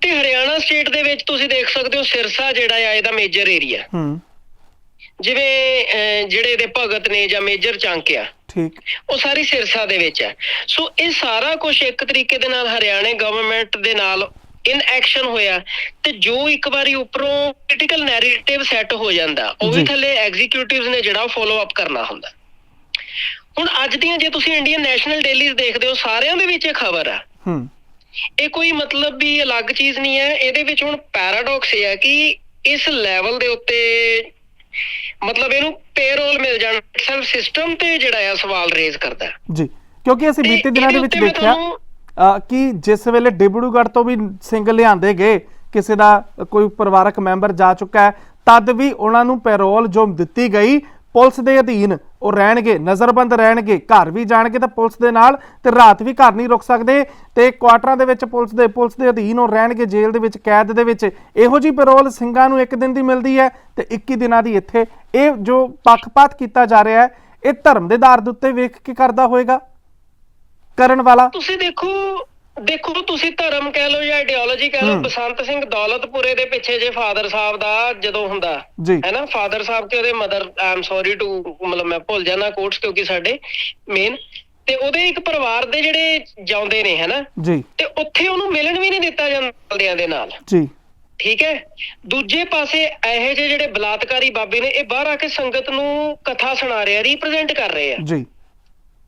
ਤੇ ਹਰਿਆਣਾ ਸਟੇਟ ਦੇ ਵਿੱਚ ਤੁਸੀਂ ਦੇਖ ਸਕਦੇ ਹੋ ਸਿਰਸਾ ਜਿਹੜਾ ਆ ਇਹਦਾ ਮੇਜਰ ਏਰੀਆ ਹੂੰ। ਜਿਵੇਂ ਅਹ, ਜਿਹੜੇ ਇਹਦੇ ਭਗਤ ਨੇ ਜਾਂ ਮੇਜਰ ਚੰਕ ਆ। ਠੀਕ। ਉਹ ਸਾਰੀ ਸਿਰਸਾ ਦੇ ਵਿੱਚ ਹੈ। ਸੋ ਇਹ ਸਾਰਾ ਕੁਝ ਇੱਕ ਤਰੀਕੇ ਦੇ ਨਾਲ ਹਰਿਆਣੇ ਗਵਰਨਮੈਂਟ ਦੇ ਨਾਲ ਇਨ ਐਕਸ਼ਨ ਹੋਇਆ ਤੇ ਜੋ ਇੱਕ ਵਾਰੀ ਉੱਪਰੋਂ ਪੋਲੀਟੀਕਲ ਨੈਰੇਟਿਵ ਸੈੱਟ ਹੋ ਜਾਂਦਾ ਉਹ ਵੀ। ਥੱਲੇ ਐਗਜ਼ੀਕਿਊਟਿਵਸ ਨੇ ਜਿਹੜਾ ਫੋਲੋ ਅਪ ਕਰਨਾ ਹੁੰਦਾ। ਹੁਣ ਅੱਜ ਦੀਆਂ ਜੇ ਤੁਸੀਂ ਇੰਡੀਅਨ ਨੈਸ਼ਨਲ ਡੇਲੀਜ਼ ਦੇਖਦੇ ਹੋ ਸਾਰਿਆਂ ਦੇ ਵਿੱਚ ਇਹ ਖਬਰ ਆ। ਹੂੰ। ਇਹ ਕੋਈ ਮਤਲਬ ਵੀ ਅਲੱਗ ਚੀਜ਼ ਨਹੀਂ ਹੈ। ਇਹਦੇ ਵਿੱਚ ਹੁਣ ਪੈਰਾਡੌਕਸ ਇਹ ਹੈ ਕਿ ਇਸ ਲੈਵਲ ਦੇ ਉੱਤੇ ਮਤਲਬ ਇਹਨੂੰ ਪੇਰੋਲ ਮਿਲ ਜਾਣ ਸੈਲਫ ਸਿਸਟਮ ਤੇ ਜਿਹੜਾ ਆ ਸਵਾਲ ਰੇਜ਼ ਕਰਦਾ ਜੀ ਕਿਉਂਕਿ ਅਸੀਂ ਬੀਤੇ ਦਿਨਾਂ ਦੇ ਵਿੱਚ ਦੇਖਿਆ ਕਿ ਜਿਸ ਵੇਲੇ ਡਿਬੜੂਗੜ੍ਹ ਤੋਂ ਵੀ ਸਿੰਘ ਲਿਆਂਦੇ ਗਏ ਕਿਸੇ ਦਾ ਕੋਈ ਪਰਿਵਾਰਕ ਮੈਂਬਰ ਜਾ ਚੁੱਕਾ ਹੈ ਤਦ ਵੀ ਉਹਨਾਂ ਨੂੰ ਪੈਰੋਲ ਜੋ ਦਿੱਤੀ ਗਈ ਪੁਲਿਸ ਦੇ ਅਧੀਨ ਉਹ ਰਹਿਣਗੇ, ਨਜ਼ਰਬੰਦ ਰਹਿਣਗੇ। ਘਰ ਵੀ ਜਾਣਗੇ ਤਾਂ ਪੁਲਿਸ ਦੇ ਨਾਲ ਤੇ ਰਾਤ ਵੀ ਘਰ ਨਹੀਂ ਰੁਕ ਸਕਦੇ ਤੇ ਕੁਆਟਰਾਂ ਦੇ ਵਿੱਚ ਪੁਲਿਸ ਦੇ ਪੁਲਿਸ ਦੇ ਅਧੀਨ ਉਹ ਰਹਿਣਗੇ ਜੇਲ੍ਹ ਦੇ ਵਿੱਚ, ਕੈਦ ਦੇ ਵਿੱਚ। ਇਹੋ ਜੀ ਪੈਰੋਲ ਸਿੰਘਾਂ ਨੂੰ ਇੱਕ ਦਿਨ ਦੀ ਮਿਲਦੀ ਹੈ ਤੇ 21 ਦਿਨਾਂ ਦੀ ਇੱਥੇ। ਇਹ ਜੋ ਪੱਖਪਾਤ ਕੀਤਾ ਜਾ ਰਿਹਾ ਹੈ, ਇਹ ਧਰਮ ਦੇ ਆਧਾਰ ਦੇ ਉੱਤੇ ਵੇਖ ਕੇ ਕਰਦਾ ਹੋਏਗਾ। ਕਰਨ ਵਾਲਾ? ਤੁਸੀਂ ਦੇਖੋ ਦੇਖੋ ਤੁਸੀਂ ਧਰਮ ਕਹਿ ਲਓ ਜਾਂ ਆਈਡੀਓਲੋਜੀ ਕਹਿ ਲਓ। ਬਸੰਤ ਸਿੰਘ ਦੌਲਤਪੁਰੇ ਦੇ ਪਿੱਛੇ ਜੇ ਫਾਦਰ ਸਾਹਿਬ ਦਾ ਜਦੋਂ ਹੁੰਦਾ ਜੀ। ਹੈ ਨਾ ਫਾਦਰ ਸਾਹਿਬ ਤੇ ਉਹਦੇ ਮਦਰ ਆਮ ਸੌਰੀ ਟੂ ਮਤਲਬ ਮੈਂ ਭੁੱਲ ਜਾਣਾ ਕੋਟਸ ਕਿਉਂਕਿ ਸਾਡੇ ਮੇਨ ਤੇ ਉਹਦੇ ਇੱਕ ਪਰਿਵਾਰ ਦੇ ਜਿਹੜੇ ਜਾਂਦੇ ਨੇ ਹੈ ਨਾ ਜੀ। ਤੇ ਉੱਥੇ ਉਹਨੂੰ ਮਿਲਣ ਵੀ ਨਹੀਂ ਦਿੱਤਾ ਜਾਂਦਾ ਬੰਦਿਆਂ ਦੇ ਨਾਲ। ਜੀ। ਠੀਕ ਹੈ? ਦੂਜੇ ਪਾਸੇ ਇਹੋ ਜਿਹੇ ਜਿਹੜੇ ਬਲਾਤਕਾਰੀ ਬਾਬੇ ਨੇ ਇਹ ਬਾਹਰ ਆ ਕੇ ਸੰਗਤ ਨੂੰ ਕਥਾ ਸੁਣਾ ਰਹੇ ਰੀਪ੍ਰੈਜ਼ੈਂਟ ਕਰ ਰਹੇ ਆ। ਜੀ।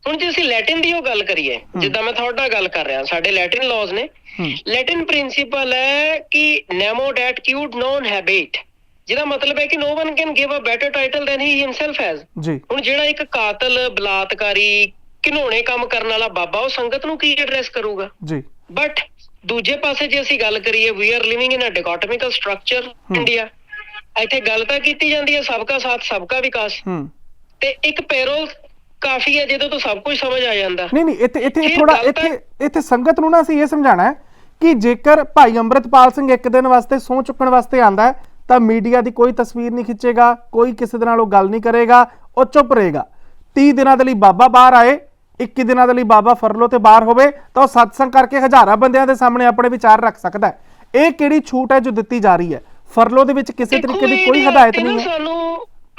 ਹੁਣ ਜੇ ਅਸੀਂ ਲੈਟਿਨ ਦੀ ਉਹ ਗੱਲ ਕਰੀਏ ਜਿੱਦਾਂ ਮੈਂ ਤੁਹਾਡਾ ਗੱਲ ਕਰ ਰਿਹਾ ਸਾਡੇ ਲੈਟਿਨ ਲਾਜ਼ ਨੇ। ਹੂੰ। ਲੈਟਿਨ ਪ੍ਰਿੰਸੀਪਲ ਹੈ ਕਿ nemo dat quod non habet ਜਿਹਦਾ ਮਤਲਬ ਹੈ ਕਿ no one can give a better title than he himself has ਜੀ। ਹੁਣ ਜਿਹੜਾ ਇੱਕ ਕਾਤਲ ਬਲਾਤਕਾਰੀ ਘਿਨੌਣੇ ਕੰਮ ਕਰਨ ਵਾਲਾ ਬਾਬਾ ਉਹ ਸੰਗਤ ਨੂੰ ਕੀ ਐਡਰੈਸ ਕਰੂਗਾ? ਜੀ। ਬਟ ਦੂਜੇ ਪਾਸੇ ਜੇ ਅਸੀਂ ਗੱਲ ਕਰੀਏ we are living in a dichotomical structure India ਇੱਥੇ ਗੱਲ ਤਾਂ ਕੀਤੀ ਜਾਂਦੀ ਹੈ ਸਬਕਾ ਸਾਥ ਸਬਕਾ ਵਿਕਾਸ। ਹੂੰ। ਤੇ ਇੱਕ ਪੈਰੋਲ ਕਾਫੀ ਹੈ ਜਦੋਂ ਤੋਂ ਸਭ ਕੁਝ ਸਮਝ ਆ ਜਾਂਦਾ। ਨਹੀਂ ਨਹੀਂ ਇੱਥੇ ਇੱਥੇ ਫਿਰ ਥੋੜਾ ਗੱਲ ਤਾਂ- ਇੱਥੇ ਇੱਥੇ ਸੰਗਤ ਨੂੰ ਨਾ ਅਸੀਂ ਇਹ ਸਮਝਾਣਾ ਹੈ ਕਿ ਜੇਕਰ ਭਾਈ ਅੰਮ੍ਰਿਤਪਾਲ ਸਿੰਘ ਇੱਕ ਦਿਨ ਵਾਸਤੇ ਸਹੁੰ ਚੁੱਕਣ ਵਾਸਤੇ ਆਂਦਾ ਹੈ ਤਾਂ ਮੀਡੀਆ ਦੀ ਕੋਈ ਤਸਵੀਰ ਨਹੀਂ ਖਿੱਚੇਗਾ ਕੋਈ ਕਿਸੇ ਦੇ ਨਾਲ ਉਹ ਗੱਲ ਨਹੀਂ ਕਰੇਗਾ ਉਹ ਚੁੱਪ ਰਹੇਗਾ। 30 ਦਿਨਾਂ ਦੇ ਲਈ ਬਾਬਾ ਬਾਹਰ ਆਏ 21 ਦਿਨਾਂ ਦੇ ਲਈ ਬਾਬਾ ਫਰਲੋ ਤੇ ਬਾਹਰ ਹੋਵੇ ਤਾਂ ਉਹ ਸਤਸੰਗ ਕਰਕੇ ਹਜ਼ਾਰਾਂ ਬੰਦਿਆਂ ਦੇ ਸਾਹਮਣੇ ਆਪਣੇ ਵਿਚਾਰ ਰੱਖ ਸਕਦਾ ਹੈ। ਇਹ ਕਿਹੜੀ ਛੂਟ ਹੈ ਜੋ ਦਿੱਤੀ ਜਾ ਰਹੀ ਹੈ? ਫਰਲੋ ਦੇ ਵਿੱਚ ਕਿਸੇ ਤਰੀਕੇ ਦੀ ਕੋਈ ਹਦਾਇਤ ਨਹੀਂ ਹੈ। ਸਾਨੂੰ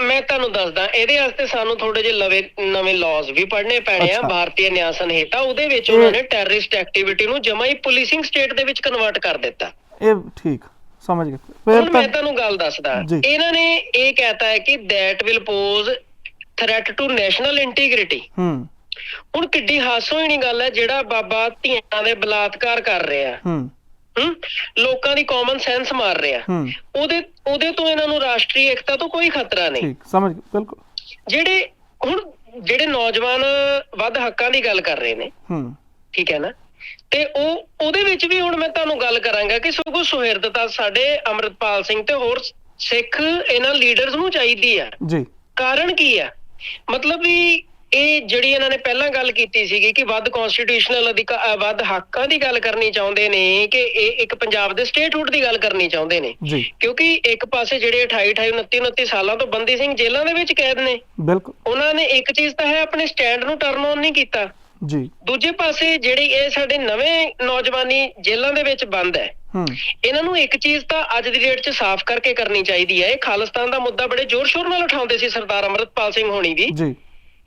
ਮੈਂ ਤੁਹਾਨੂੰ ਦੱਸਦਾ ਇਹਦੇ ਵਾਸਤੇ ਸਾਨੂੰ ਥੋੜੇ ਜਿਹੇ ਲਵੇ ਨਵੇਂ ਲਾਜ਼ ਵੀ ਪੜ੍ਹਨੇ ਪੈਣੇ ਆ। ਭਾਰਤੀ ਨਿਆਂ ਸੰਹਿਤਾ ਉਹਦੇ ਵਿੱਚ ਉਹਨਾਂ ਨੇ ਟੈਰਰਿਸਟ ਐਕਟੀਵਿਟੀ ਨੂੰ ਜਮਾ ਹੀ ਪੁਲਿਸਿੰਗ ਸਟੇਟ ਦੇ ਵਿੱਚ ਕਨਵਰਟ ਕਰ ਦਿੱਤਾ। ਇਹ ਠੀਕ ਸਮਝ ਗਏ। ਫਿਰ ਮੈਂ ਤੁਹਾਨੂੰ ਗੱਲ ਦੱਸਦਾ। ਇਹਨਾਂ ਨੇ ਇਹ ਕਹਿਤਾ ਹੈ ਕਿ that will pose threat to national integrity ਹੂੰ। ਹੁਣ ਕਿੱਡੀ ਹਾਸੋਹੀਣੀ ਗੱਲ ਹੈ ਜਿਹੜਾ ਬਾਬਾ ਧੀਆਂ ਦੇ ਬਲਾਤਕਾਰ ਕਰ ਰਿਹਾ। ਹੂੰ। ਹੂੰ? ਲੋਕਾਂ ਦੀ ਕਾਮਨ ਸੈਂਸ ਮਾਰ ਰਿਹਾ। ਉਹਦੇ ਉਹਦੇ ਤੋਂ ਇਹਨਾਂ ਨੂੰ ਰਾਸ਼ਟਰੀ ਏਕਤਾ ਤੋਂ ਕੋਈ ਖਤਰਾ ਨਹੀਂ। ਠੀਕ ਸਮਝ ਬਿਲਕੁਲ। ਜਿਹੜੇ ਹੁਣ ਜਿਹੜੇ ਨੌਜਵਾਨ ਵੱਧ ਹੱਕਾਂ ਦੀ ਗੱਲ ਕਰ ਰਹੇ ਨੇ ਹੂੰ। ਠੀਕ ਹੈ ਨਾ? ਤੇ ਉਹ ਉਹਦੇ ਵਿੱਚ ਵੀ ਹੁਣ ਮੈਂ ਤੁਹਾਨੂੰ ਗੱਲ ਕਰਾਂਗਾ ਕਿ ਸਗੋਂ ਸੁਹਿਰਦਤਾ ਸਾਡੇ ਅੰਮ੍ਰਿਤਪਾਲ ਸਿੰਘ ਤੇ ਹੋਰ ਸਿੱਖ ਇਹਨਾਂ ਲੀਡਰਸ ਨੂੰ ਚਾਹੀਦੀ ਆ। ਜੀ। ਕਾਰਨ ਕੀ ਆ? ਮਤਲਬ ਵੀ ਇਹ ਜਿਹੜੀ ਇਹਨਾਂ ਨੇ ਪਹਿਲਾਂ ਗੱਲ ਕੀਤੀ ਸੀਗੀ ਕਿ ਵੱਧ ਕਨਸਟੀਟਿਊਸ਼ਨਲ ਅਧਿਕਾਰ ਵੱਧ ਹੱਕਾਂ ਦੀ ਗੱਲ ਕਰਨੀ ਚਾਹੁੰਦੇ ਨੇ ਕਿ ਇਹ ਇੱਕ ਪੰਜਾਬ ਦੇ ਸਟੇਟਹੁੱਡ ਦੀ ਗੱਲ ਕਰਨੀ ਚਾਹੁੰਦੇ ਨੇ। ਕਿਉਂਕਿ ਇੱਕ ਪਾਸੇ ਜਿਹੜੇ 28 28 29 29 ਸਾਲਾਂ ਤੋਂ ਬੰਦੀ ਸਿੰਘ ਜੇਲ੍ਹਾਂ ਦੇ ਵਿੱਚ ਕੈਦ ਨੇ। ਬਿਲਕੁਲ। ਉਹਨਾਂ ਨੇ ਇੱਕ ਚੀਜ਼ ਤਾਂ ਹੈ ਆਪਣੇ ਸਟੈਂਡ ਨੂੰ ਟਰਨ ਔਨ ਨਹੀਂ ਕੀਤਾ। ਜੀ। ਦੂਜੇ ਪਾਸੇ ਜਿਹੜੀ ਇਹ ਸਾਡੇ ਨਵੇਂ ਨੌਜਵਾਨੀ ਜੇਲ੍ਹਾਂ ਦੇ ਵਿੱਚ ਬੰਦ ਹੈ ਇਹਨਾਂ ਨੂੰ ਇੱਕ ਚੀਜ਼ ਤਾਂ ਅੱਜ ਦੀ ਡੇਟ 'ਚ ਸਾਫ਼ ਕਰਕੇ ਕਰਨੀ ਚਾਹੀਦੀ ਹੈ। ਇਹ ਖਾਲਿਸਤਾਨ ਦਾ ਮੁੱਦਾ ਬੜੇ ਜ਼ੋਰ ਸ਼ੋਰ ਨਾਲ ਉਠਾਉਂਦੇ ਸੀ ਸਰਦਾਰ ਅਮਰਤਪਾਲ ਸਿੰਘ ਹੋਣੀ ਵੀ ਜੀ।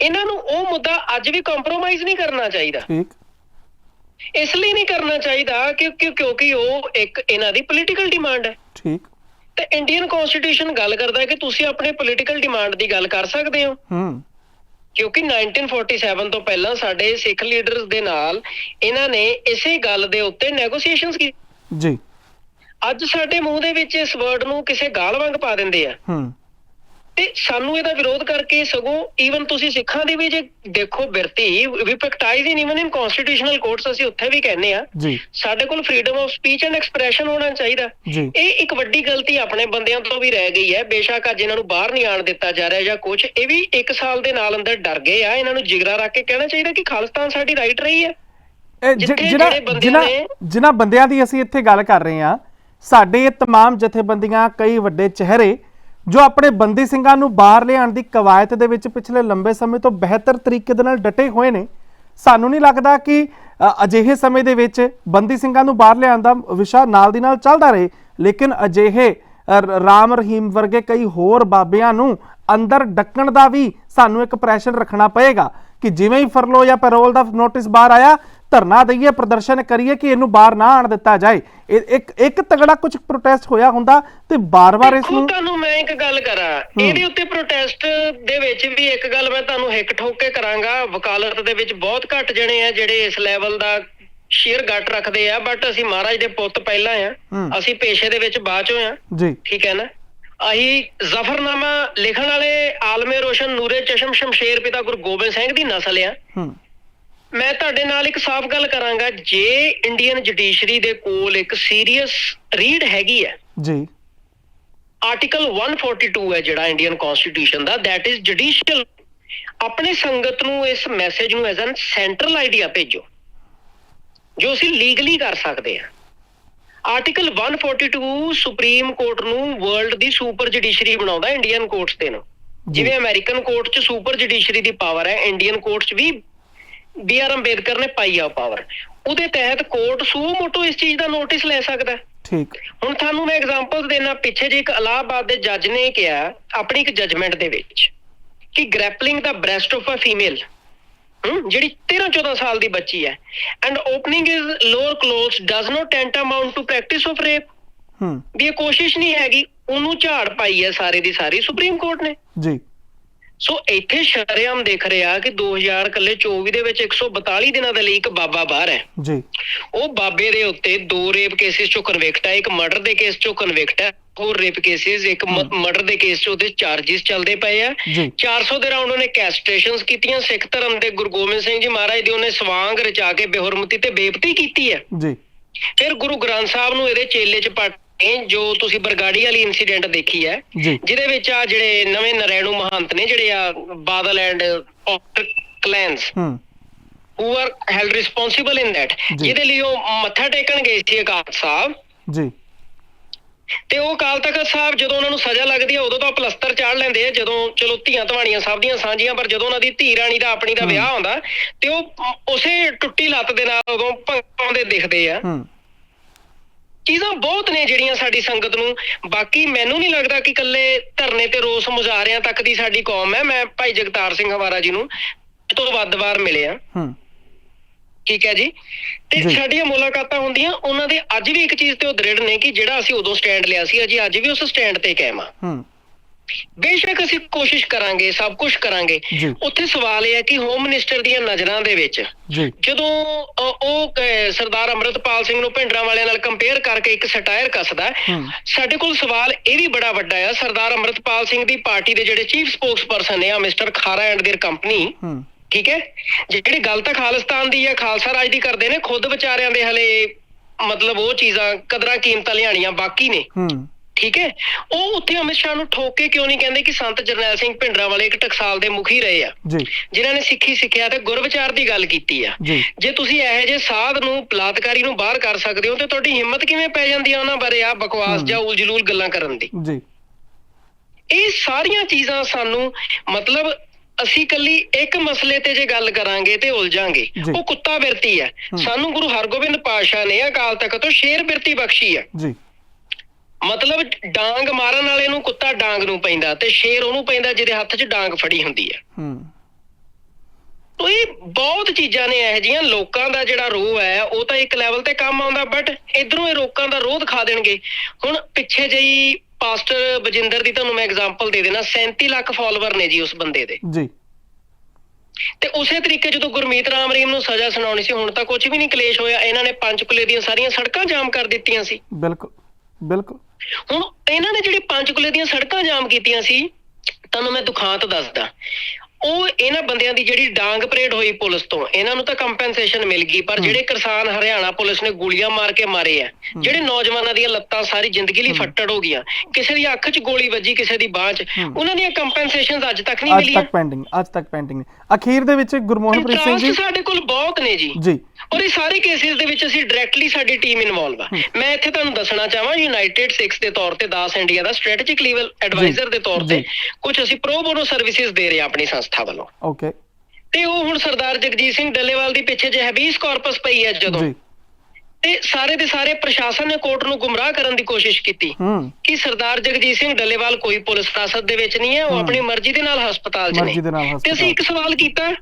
ਇਹਨਾਂ ਨੂੰ ਉਹ ਮੁੱਦਾ ਅੱਜ ਵੀ ਕੰਪਰੋਮਾਈਜ਼ ਨਹੀਂ ਕਰਨਾ ਚਾਹੀਦਾ। ਠੀਕ। ਇਸ ਲਈ ਨਹੀਂ ਕਰਨਾ ਚਾਹੀਦਾ ਕਿ ਕਿਉਂਕਿ ਉਹ ਇੱਕ ਇਹਨਾਂ ਦੀ ਪੋਲੀਟੀਕਲ ਡਿਮਾਂਡ ਹੈ। ਠੀਕ। ਤੇ ਇੰਡੀਅਨ ਕਨਸਟੀਟਿਊਸ਼ਨ ਗੱਲ ਕਰਦਾ ਹੈ ਕਿ ਤੁਸੀਂ ਆਪਣੇ ਪੋਲੀਟੀਕਲ ਡਿਮਾਂਡ ਦੀ ਗੱਲ ਕਰ ਸਕਦੇ ਹੋ। ਹੂੰ। ਕਿਉਂਕਿ 1947 ਤੋਂ ਪਹਿਲਾਂ ਸਾਡੇ ਸਿੱਖ ਲੀਡਰਸ ਦੇ ਨਾਲ ਇਹਨਾਂ ਨੇ ਇਸੇ ਗੱਲ ਦੇ ਉੱਤੇ ਨੈਗੋਸੀਏਸ਼ਨਸ ਕੀ ਜੀ। ਅੱਜ ਸਾਡੇ ਮੂੰਹ ਦੇ ਵਿੱਚ ਇਸ ਵਰਡ ਨੂੰ ਕਿਸੇ ਗਾਲ ਵਾਂਗ ਪਾ ਦਿੰਦੇ ਆ। ਹੂੰ। ਤੇ ਸਾਨੂੰ ਇਹਦਾ ਵਿਰੋਧ ਕਰਕੇ ਸਗੋਂ ਈਵਨ ਤੁਸੀਂ ਸਿੱਖਾਂ ਦੀ ਵੀ ਜੇ ਦੇਖੋ ਬਿਰਤੀ ਵੀ practise in even in constitutional courts ਅਸੀਂ ਉੱਥੇ ਵੀ ਕਹਿੰਨੇ ਆ ਸਾਡੇ ਕੋਲ freedom of speech and expression ਹੋਣਾ ਚਾਹੀਦਾ। ਇਹ ਇੱਕ ਵੱਡੀ ਗਲਤੀ ਆਪਣੇ ਬੰਦਿਆਂ ਤੋਂ ਵੀ ਰਹਿ ਗਈ ਹੈ। ਬੇਸ਼ੱਕ ਅੱਜ ਇਹਨਾਂ ਨੂੰ ਬਾਹਰ ਨਹੀਂ ਆਣ ਦਿੱਤਾ ਜਾ ਰਿਹਾ ਜਾਂ ਕੁਝ ਇਹ ਵੀ ਇੱਕ ਸਾਲ ਦੇ ਨਾਲ ਅੰਦਰ ਡਰ ਗਏ ਆ। ਇਹਨਾਂ ਨੂੰ ਜਿਗਰਾ ਰੱਖ ਕੇ ਕਹਿਣਾ ਚਾਹੀਦਾ ਕਿ ਖਾਲਿਸਤਾਨ ਸਾਡੀ ਰਾਈਟ ਰਹੀ ਹੈ। ਜਿਨ੍ਹਾਂ ਜਿਨ੍ਹਾਂ ਜਿਨ੍ਹਾਂ ਬੰਦਿਆਂ ਦੀ ਅਸੀਂ ਇੱਥੇ ਗੱਲ ਕਰ ਰਹੇ ਆ ਸਾਡੇ ਇਹ तमाम ਜਥੇਬੰਦੀਆਂ ਕਈ ਵੱਡੇ ਚਿਹਰੇ ਜੋ ਆਪਣੇ ਬੰਦੀ ਸਿੰਘਾਂ ਨੂੰ ਬਾਹਰ ਲਿਆਉਣ ਦੀ ਕਵਾਇਤ ਦੇ ਵਿੱਚ ਪਿਛਲੇ ਲੰਬੇ ਸਮੇਂ ਤੋਂ ਬਿਹਤਰ ਤਰੀਕੇ ਦੇ ਨਾਲ ਡਟੇ ਹੋਏ ਨੇ, ਸਾਨੂੰ ਨਹੀਂ ਲੱਗਦਾ ਕਿ ਅਜਿਹੇ ਸਮੇਂ ਦੇ ਵਿੱਚ ਬੰਦੀ ਸਿੰਘਾਂ ਨੂੰ ਬਾਹਰ ਲਿਆਉਣ ਦਾ ਵਿਸ਼ਾ ਨਾਲ ਦੀ ਨਾਲ ਚੱਲਦਾ ਰਹੇ, ਲੇਕਿਨ ਅਜਿਹੇ ਰਾਮ ਰਹੀਮ ਵਰਗੇ ਕਈ ਹੋਰ ਬਾਬਿਆਂ ਨੂੰ ਅੰਦਰ ਡੱਕਣ ਦਾ ਵੀ ਸਾਨੂੰ ਇੱਕ ਪ੍ਰੈਸ਼ਰ ਰੱਖਣਾ ਪਏਗਾ ਕਿ ਜਿਵੇਂ ਹੀ ਫਰਲੋ ਜਾਂ ਪੈਰੋਲ ਦਾ ਨੋਟਿਸ ਬਾਹਰ ਆਇਆ ਧਰਨਾ ਦਈਏ ਪ੍ਰਦਰਸ਼ਨ ਕਰੀਏ ਕਿ ਇਹਨੂੰ ਬਾਹਰ ਨਾ ਆਣ ਦਿੱਤਾ ਜਾਏ। ਇਹ ਇੱਕ ਇੱਕ ਤਗੜਾ ਕੁਝ ਪ੍ਰੋਟੈਸਟ ਹੋਇਆ ਹੁੰਦਾ ਤੇ ਬਾਰ-ਬਾਰ ਇਸ ਨੂੰ ਤੁਹਾਨੂੰ ਮੈਂ ਇੱਕ ਗੱਲ ਕਰਾਂ। ਇਹਦੇ ਉੱਤੇ ਪ੍ਰੋਟੈਸਟ ਦੇ ਵਿੱਚ ਵੀ ਇੱਕ ਗੱਲ ਮੈਂ ਤੁਹਾਨੂੰ ਹਿੱਕ ਠੋਕ ਕੇ ਕਰਾਂਗਾ। ਵਕਾਲਤ ਦੇ ਵਿੱਚ ਬਹੁਤ ਘੱਟ ਜਣੇ ਆ ਜਿਹੜੇ ਇਸ ਲੈਵਲ ਦਾ ਸ਼ੇਅਰ ਗੱਟ ਰੱਖਦੇ ਆ ਬਟ ਅਸੀਂ ਮਹਾਰਾਜ ਦੇ ਪੁੱਤ ਪਹਿਲਾਂ ਆ। ਅਸੀਂ ਪੇਸ਼ੇ ਦੇ ਵਿੱਚ ਬਾਅਦ ਚੋਂ ਆ। ਜੀ। ਠੀਕ ਹੈ ਨਾ? ਅਹੀ ਜ਼ਫਰਨਾਮਾ ਲਿਖਣ ਵਾਲੇ ਆਲਮੇ ਰੋਸ਼ਨ ਨੂਰੇ ਚਸ਼ਮ ਸ਼ਮਸ਼ੇਰ ਪਿਤਾ ਗੁਰੂ ਗੋਬਿੰਦ ਸਿੰਘ ਦੀ ਨਸਲ ਆ। ਹੂੰ। ਮੈਂ ਤੁਹਾਡੇ ਨਾਲ ਇੱਕ ਸਾਫ਼ ਗੱਲ ਕਰਾਂਗਾ ਜੇ ਇੰਡੀਅਨ ਜੁਡੀਸ਼ਰੀ ਦੇ ਕੋਲ ਇੱਕ ਸੀਰੀਅਸ ਰੀਡ ਹੈਗੀ ਹੈ ਜੀ। ਆਰਟੀਕਲ 142 ਹੈ ਜਿਹੜਾ ਇੰਡੀਅਨ ਕਨਸਟੀਟਿਊਸ਼ਨ ਦਾ ਥੈਟ ਇਜ਼ ਜੁਡੀਸ਼ੀਅਲ ਆਪਣੇ ਸੰਗਤ ਨੂੰ ਇਸ ਮੈਸੇਜ ਨੂੰ ਐਜ਼ ਐਨ ਸੈਂਟਰਲ ਆਈਡੀਆ ਭੇਜੋ ਜੋ ਅਸੀਂ ਲੀਗਲੀ ਕਰ ਸਕਦੇ ਹਾਂ। ਆਰਟੀਕਲ 142 ਸੁਪਰੀਮ ਕੋਰਟ ਨੂੰ ਵਰਲਡ ਦੀ ਸੁਪਰ ਜੁਡੀਸ਼ਰੀ ਬਣਾਉਂਦਾ ਇੰਡੀਅਨ ਕੋਰਟਸ ਦੇ ਨੂੰ। ਜਿਵੇਂ ਅਮਰੀਕਨ ਕੋਰਟ 'ਚ ਸੁਪਰ ਜੁਡੀਸ਼ਰੀ ਦੀ ਪਾਵਰ ਹੈ ਇੰਡੀਅਨ ਕੋਰਟ 'ਚ ਵੀ ਬੀ ਆਰ ਅੰਬੇਦਕਰ ਨੇ ਪਾਈ ਆ ਪਾਵਰ ਉਹਦੇ ਤਹਿਤ ਕੋਰਟ ਸੂ ਮੋਟੋ ਇਸ ਚੀਜ਼ ਦਾ ਨੋਟਿਸ ਲੈ ਸਕਦਾ। ਠੀਕ। ਹੁਣ ਤੁਹਾਨੂੰ ਮੈਂ ਐਗਜ਼ਾਮਪਲ ਦੇਣਾ ਪਿੱਛੇ ਜੇ ਇੱਕ ਇਲਾਹਾਬਾਦ ਦੇ ਜੱਜ ਨੇ ਕਿਹਾ ਆਪਣੀ ਇੱਕ ਜਜਮੈਂਟ ਦੇ ਵਿੱਚ ਕਿ ਗ੍ਰੈਪਲਿੰਗ ਦਾ ਬ੍ਰੈਸਟ ਆਫ ਅ ਫੀਮੇਲ ਜਿਹੜੀ 13 14 ਸਾਲ ਦੀ ਬੱਚੀ ਹੈ। And opening is lower clothes does not tantamount to practice of rape ਹੂੰ। ਵੀ ਇਹ ਕੋਸ਼ਿਸ਼ ਨਹੀਂ ਹੈਗੀ ਉਹਨੂੰ ਝਾੜ ਪਾਈ ਹੈ ਸਾਰੇ ਦੀ ਸਾਰੀ ਸੁਪਰੀਮ ਕੋਰਟ ਨੇ। ਜੀ। ਸੋ ਇੱਥੇ ਸ਼ਰੇਆਮ ਦੇਖ ਰਿਹਾ ਕਿ 2000 ਕੱਲੇ 24 ਦੇ ਵਿੱਚ 142 ਦਿਨਾਂ ਦੇ ਲਈ ਇੱਕ ਬਾਬਾ ਬਾਹਰ ਹੈ। ਜੀ। ਉਹ ਬਾਬੇ ਦੇ ਉੱਤੇ ਦੋ ਰੇਪ ਕੇਸਿਸ ਚੋਂ ਕਨਵਿਕਟ ਹੈ ਇੱਕ ਮਰਡਰ ਦੇ ਕੇਸ ਚੋਂ ਕਨਵਿਕਟ ਹੈ ਹੋਰ ਰੇਪ ਕੇਸਿਸ ਇੱਕ ਮਰਡਰ ਦੇ ਕੇਸ ਚੋਂ ਉਹਦੇ ਚਾਰजेस ਚੱਲਦੇ ਪਏ ਆ। ਜੀ। 400 ਦੇ ਰਾਉਂਡ ਉਹਨੇ ਕੈਸਟ੍ਰੇਸ਼ਨਸ ਕੀਤੀਆਂ ਸਿੱਖ ਧਰਮ ਦੇ ਗੁਰੂ ਗੋਬਿੰਦ ਸਿੰਘ ਜੀ ਮਹਾਰਾਜ ਦੀ ਉਹਨੇ ਸਵਾਂਗ ਰਚਾ ਕੇ ਬੇਹੁਰਮਤੀ ਤੇ ਬੇਪਤੀ ਕੀਤੀ ਹੈ। ਜੀ। ਫਿਰ ਗੁਰੂ ਗ੍ਰੰਥ ਸਾਹਿਬ ਨੂੰ ਇਹਦੇ ਚੇਲੇ ਚ ਪਾ ਕੇ ਜੋ ਤੁਸੀਂ ਬਰਗਾੜੀ ਵਾਲੀ ਇਨਸੀਡੈਂਟ ਦੇਖੀ ਹੈ ਜਿਹਦੇ ਵਿੱਚ ਆ ਜਿਹੜੇ ਨਵੇਂ ਨਰੈਣੂ ਮਹੰਤ ਨੇ ਜਿਹੜੇ ਆ ਬਾਦਲ ਐਂਡ ਕਲੈਨਸ ਹੂੰ। Are held responsible in that? ਜੀ। ਜਿਹਦੇ ਲਈ ਉਹ ਮੱਥਾ ਟੇਕਣ ਗਏ ਸੀ ਅਕਾਲ ਸਾਹਿਬ। ਜੀ। ਤੇ ਉਹ ਅਕਾਲ ਤਖਤ ਸਾਹਿਬ ਜਦੋਂ ਉਹਨਾਂ ਨੂੰ ਸਜ਼ਾ ਲੱਗਦੀ ਹੈ ਉਦੋਂ ਤਾਂ ਪਲਸਤਰ ਚਾੜ ਲੈਂਦੇ ਆ ਜਦੋਂ ਚਲੋ ਧੀਆਂ ਧਵਾਣੀਆਂ ਸਭ ਦੀਆਂ ਸਾਂਝੀਆਂ ਪਰ ਜਦੋਂ ਉਹਨਾਂ ਦੀ ਧੀ ਰਾਣੀ ਦਾ ਆਪਣੀ ਦਾ। ਵਿਆਹ ਹੁੰਦਾ ਤੇ ਉਹ ਉਸੇ ਟੁੱਟੀ ਲੱਤ ਦੇ ਨਾਲ ਉਦੋਂ ਭੰਗਾਉਂਦੇ ਦਿਖਦੇ ਆ। ਹੂੰ। ਚੀਜ਼ਾਂ ਬਹੁਤ ਨੇ ਜਿਹੜੀਆਂ ਸਾਡੀ ਸੰਗਤ ਨੂੰ। ਬਾਕੀ ਮੈਨੂੰ ਨਹੀਂ ਲੱਗਦਾ ਕਿ ਇਕੱਲੇ ਧਰਨੇ ਤੇ ਰੋਸ ਮੁਜ਼ਾਹਰਿਆਂ ਤੱਕ ਦੀ ਸਾਡੀ ਕੌਮ ਹੈ। ਮੈਂ ਭਾਈ ਜਗਤਾਰ ਸਿੰਘ ਹਵਾਰਾ ਜੀ ਨੂੰ ਤੋਂ ਵੱਧ ਵਾਰ ਮਿਲਿਆ। ਹੂੰ। ਠੀਕ ਹੈ ਜੀ? ਤੇ। ਸਾਡੀਆਂ ਮੁਲਾਕਾਤਾਂ ਹੁੰਦੀਆਂ ਉਹਨਾਂ ਦੇ ਅੱਜ ਵੀ ਇੱਕ ਚੀਜ਼ ਤੇ ਉਹ ਦ੍ਰਿੜ ਨੇ ਕਿ ਜਿਹੜਾ ਅਸੀਂ ਉਦੋਂ ਸਟੈਂਡ ਲਿਆ ਸੀ ਅਜੀ ਅੱਜ ਵੀ ਉਸ ਸਟੈਂਡ ਤੇ ਕਾਇਮ ਆ। ਹੂੰ। ਬੇਸ਼ੱਕ ਅਸੀਂ ਕੋਸ਼ਿਸ਼ ਕਰਾਂਗੇ ਸਭ ਕੁਝ ਕਰਾਂਗੇ ਜੀ। ਉੱਥੇ ਸਵਾਲ ਇਹ ਹੈ ਕਿ ਹੋਮ ਮਿਨਿਸਟਰ ਦੀਆਂ ਨਜ਼ਰਾਂ ਦੇ ਵਿੱਚ ਜੀ ਜਦੋਂ ਅ, ਉਹ ਅ, ਸਰਦਾਰ ਅਮਰਤਪਾਲ ਸਿੰਘ ਨੂੰ ਭਿੰਡਰਾਂ ਵਾਲਿਆਂ ਨਾਲ ਕੰਪੇਅਰ ਕਰਕੇ ਇੱਕ ਸਟਾਇਰ ਕੱਸਦਾ ਹੈ, ਹੂੰ। ਸਾਡੇ ਕੋਲ ਸਵਾਲ ਇਹ ਵੀ ਬੜਾ ਵੱਡਾ ਆ ਸਰਦਾਰ ਅਮਰਤਪਾਲ ਸਿੰਘ ਦੀ ਪਾਰਟੀ ਦੇ ਜਿਹੜੇ ਚੀਫ ਸਪੋਕਸਪਰਸਨ ਨੇ ਆ ਮਿਸਟਰ ਖਾਰਾ ਐਂਡ देयर ਕੰਪਨੀ ਹੂੰ ਠੀਕ ਹੈ ਜਿਹੜੀ ਗੱਲ ਤਾਂ ਖਾਲਿਸਤਾਨ ਦੀ ਹੈ ਖਾਲਸਾ ਰਾਜ ਦੀ ਕਰਦੇ ਨੇ ਖੁਦ ਵਿਚਾਰਿਆਂ ਦੇ ਹਲੇ ਮਤਲਬ ਉਹ ਚੀਜ਼ਾਂ ਕਦਰਾਂ ਕੀਮਤਾਂ ਲਿਆਣੀਆਂ ਬਾਕੀ ਨੇ ਹੂੰ ਠੀਕ ਹੈ? ਉਹ ਉੱਥੇ ਅਮਿਤ ਸ਼ਾਹ ਨੂੰ ਠੋਕ ਕੇ ਕਿਉਂ ਨਹੀਂ ਕਹਿੰਦੇ ਕਿ ਸੰਤ ਜਰਨੈਲ ਸਿੰਘ ਭਿੰਡਰਾਂ ਵਾਲੇ ਇੱਕ ਟਕਸਾਲ ਦੇ ਮੁਖੀ ਰਹੇ ਆ? ਜੀ। ਜਿਨ੍ਹਾਂ ਨੇ ਸਿੱਖੀ ਸਿੱਖਿਆ ਤੇ ਗੁਰਵਿਚਾਰ ਦੀ ਗੱਲ ਕੀਤੀ ਆ। ਜੀ। ਜੇ ਤੁਸੀਂ ਇਹੋ ਜਿਹੇ ਸਾਧ ਨੂੰ ਬਲਾਤਕਾਰੀ ਨੂੰ ਬਾਹਰ ਕਰ ਸਕਦੇ ਹੋ ਤੇ ਤੁਹਾਡੀ ਹਿੰਮਤ ਕਿਵੇਂ ਪੈ ਜਾਂਦੀ ਆ ਉਹਨਾਂ ਬਾਰੇ ਆ ਬਕਵਾਸ ਜਾਂ ਉਲਝਲੂਲ ਗੱਲਾਂ ਕਰਨ ਦੀ? ਜੀ। ਇਹ ਸਾਰੀਆਂ ਚੀਜ਼ਾਂ ਸਾਨੂੰ ਮਤਲਬ ਅਸੀਂ ਕੱਲੀ ਇੱਕ ਮਸਲੇ ਤੇ ਜੇ ਗੱਲ ਕਰਾਂਗੇ ਤੇ ਉਲਝਾਂਗੇ। ਜੀ। ਉਹ ਕੁੱਤਾ ਬਿਰਤੀ ਹੈ। ਸਾਨੂੰ ਗੁਰੂ ਹਰਗੋਬਿੰਦ ਪਾਤਸ਼ਾਹ ਨੇ ਅਕਾਲ ਤਖਤ ਤੋਂ ਸ਼ੇਰ ਬਿਰਤੀ ਬਖਸ਼ੀ ਹੈ ਜੀ। ਮਤਲਬ ਡਾਂਗ ਮਾਰਨ ਵਾਲੇ ਨੂੰ ਕੁੱਤਾ ਡਾਂਗ ਨੂੰ ਪੈਂਦਾ ਤੇ ਸ਼ੇਰ ਉਹਨੂੰ ਪੈਂਦਾ ਜਿਹਦੇ ਹੱਥ 'ਚ ਡਾਂਗ ਫੜੀ ਹੁੰਦੀ ਹੈ। ਹੂੰ। ਤੋ ਇਹ ਬਹੁਤ ਚੀਜ਼ਾਂ ਨੇ ਇਹ ਜੀਆਂ ਲੋਕਾਂ ਦਾ ਜਿਹੜਾ ਰੋਹ ਹੈ ਉਹ ਤਾਂ ਇੱਕ ਲੈਵਲ ਤੇ ਕੰਮ ਆਉਂਦਾ ਬਟ ਇਧਰੋਂ ਇਹ ਲੋਕਾਂ ਦਾ ਰੋਹ ਦਿਖਾ ਦੇਣਗੇ। ਹੁਣ ਪਿੱਛੇ ਜਿਹੀ ਪਾਸਟਰ ਬਜਿੰਦਰ ਦੀ ਤੁਹਾਨੂੰ ਮੈਂ ਐਗਜ਼ਾਮਪਲ ਦੇ ਦੇਣਾ 37 ਲੱਖ ਫਾਲੋਅਰ ਨੇ ਜੀ ਉਸ ਬੰਦੇ ਦੇ। ਜੀ। ਤੇ ਉਸੇ ਤਰੀਕੇ ਜਦੋਂ ਗੁਰਮੀਤ ਰਾਮ ਰਹੀਮ ਨੂੰ ਸਜ਼ਾ ਸੁਣਾਉਣੀ ਸੀ ਹੁਣ ਤਾਂ ਕੁਝ ਵੀ ਨਹੀਂ ਕਲੇਸ਼ ਹੋਇਆ ਇਹਨਾਂ ਨੇ ਪੰਚਕੁਲੇ ਦੀਆਂ ਸਾਰੀਆਂ ਸੜਕਾਂ ਜਾਮ ਕਰ ਦਿੱਤੀਆਂ ਸੀ। ਬਿਲਕੁਲ। ਬਿਲਕੁਲ। ਹੁਣ ਇਹਨਾਂ ਨੇ ਜਿਹੜੀ ਪੰਚਕੁਲੇ ਦੀਆਂ ਸੜਕਾਂ ਜਾਮ ਕੀਤੀਆਂ ਸੀ ਤੁਹਾਨੂੰ ਮੈਂ ਦੁਖਾਂਤ ਦੱਸਦਾ। ਉਹ ਇਹਨਾਂ ਬੰਦਿਆਂ ਦੀ ਜਿਹੜੀ ਡਾਂਗ ਪਰੇਡ ਹੋਈ ਪੁਲਿਸ ਤੋਂ ਇਹਨਾਂ ਨੂੰ ਤਾਂ ਕੰਪਨਸੇਸ਼ਨ ਮਿਲ ਗਈ ਪਰ ਜਿਹੜੇ ਕਿਸਾਨ ਹਰਿਆਣਾ ਪੁਲਿਸ ਨੇ ਗੋਲੀਆਂ ਮਾਰ ਕੇ ਮਾਰੇ ਆ ਜਿਹੜੇ ਨੌਜਵਾਨਾਂ ਦੀਆਂ ਲੱਤਾਂ ਸਾਰੀ ਜ਼ਿੰਦਗੀ ਲਈ ਫੱਟੜ ਹੋ ਗਈਆਂ ਕਿਸੇ ਦੀ ਅੱਖ 'ਚ ਗੋਲੀ ਵੱਜੀ ਕਿਸੇ ਦੀ ਬਾਹ 'ਚ ਉਹਨਾਂ ਦੀਆਂ ਕੰਪਨਸੇਸ਼ਨਸ ਅੱਜ ਤੱਕ ਨਹੀਂ ਅੱਜ ਮਿਲੀਆਂ। ਤੱਕ ਪੈਂਡਿੰਗ ਅੱਜ ਤੱਕ ਪੈਂਡਿੰਗ ਅਖੀਰ ਦੇ ਵਿੱਚ ਗੁਰਮੋਹਨਪ੍ਰੀਤ ਸਿੰਘ ਜੀ ਸਾਡੇ ਕੋਲ ਬਹੁਤ ਨੇ ਜੀ। ਜੀ। ਔਰ ਇਹ ਸਾਰੇ ਕੇਸਿਸ ਦੇ ਵਿੱਚ ਅਸੀਂ ਡਾਇਰੈਕਟਲੀ ਸਾਡੀ ਟੀਮ ਇਨਵੋਲਵ ਆ। ਮੈਂ ਇੱਥੇ ਤੁਹਾਨੂੰ ਦੱਸਣਾ ਚਾਹਾਂ ਯੂਨਾਈਟਿਡ ਸਿਕਸ ਦੇ ਤੌਰ ਤੇ ਦਾਸ ਇੰਡੀਆ ਦਾ ਸਟ੍ਰੈਟੇਜਿਕ ਲੈਵਲ ਐਡਵਾਈਜ਼ਰ ਦੇ ਤੌਰ ਤੇ। ਕੁਝ ਅਸੀਂ ਪ੍ਰੋ ਬੋਨੋ ਸਰਵਿਸਿਜ਼ ਦੇ ਰਹੇ ਹਾਂ ਆਪਣੀ ਸੰਸਥਾ ਵੱਲੋਂ। ਓਕੇ ਤੇ ਉਹ ਹੁਣ ਸਰਦਾਰ ਜਗਜੀਤ ਸਿੰਘ ਡੱਲੇਵਾਲ ਦੀ ਪਿੱਛੇ ਜੇ ਹੈਬੀਸ ਕਾਰਪਸ ਪਈ ਹੈ ਜਦੋਂ। ਜੀ। ਤੇ ਸਾਰੇ ਦੇ ਸਾਰੇ ਪ੍ਰਸ਼ਾਸਨ ਨੇ ਕੋਰਟ ਨੂੰ ਗੁੰਮਰਾਹ ਕਰਨ ਦੀ ਕੋਸ਼ਿਸ਼ ਕੀਤੀ ਕਿ ਸਰਦਾਰ ਜਗਜੀਤ ਸਿੰਘ ਡੱਲੇਵਾਲ ਕੋਈ ਪੁਲਿਸ ਹਿਰਾਸਤ ਦੇ ਵਿੱਚ ਨਹੀਂ ਹੈ ਉਹ ਆਪਣੀ ਮਰਜ਼ੀ ਦੇ ਨਾਲ ਹਸਪਤਾਲ 'ਚ ਨੇ। ਤੇ। ਅਸੀਂ ਇੱਕ ਸਵਾਲ ਕੀਤਾ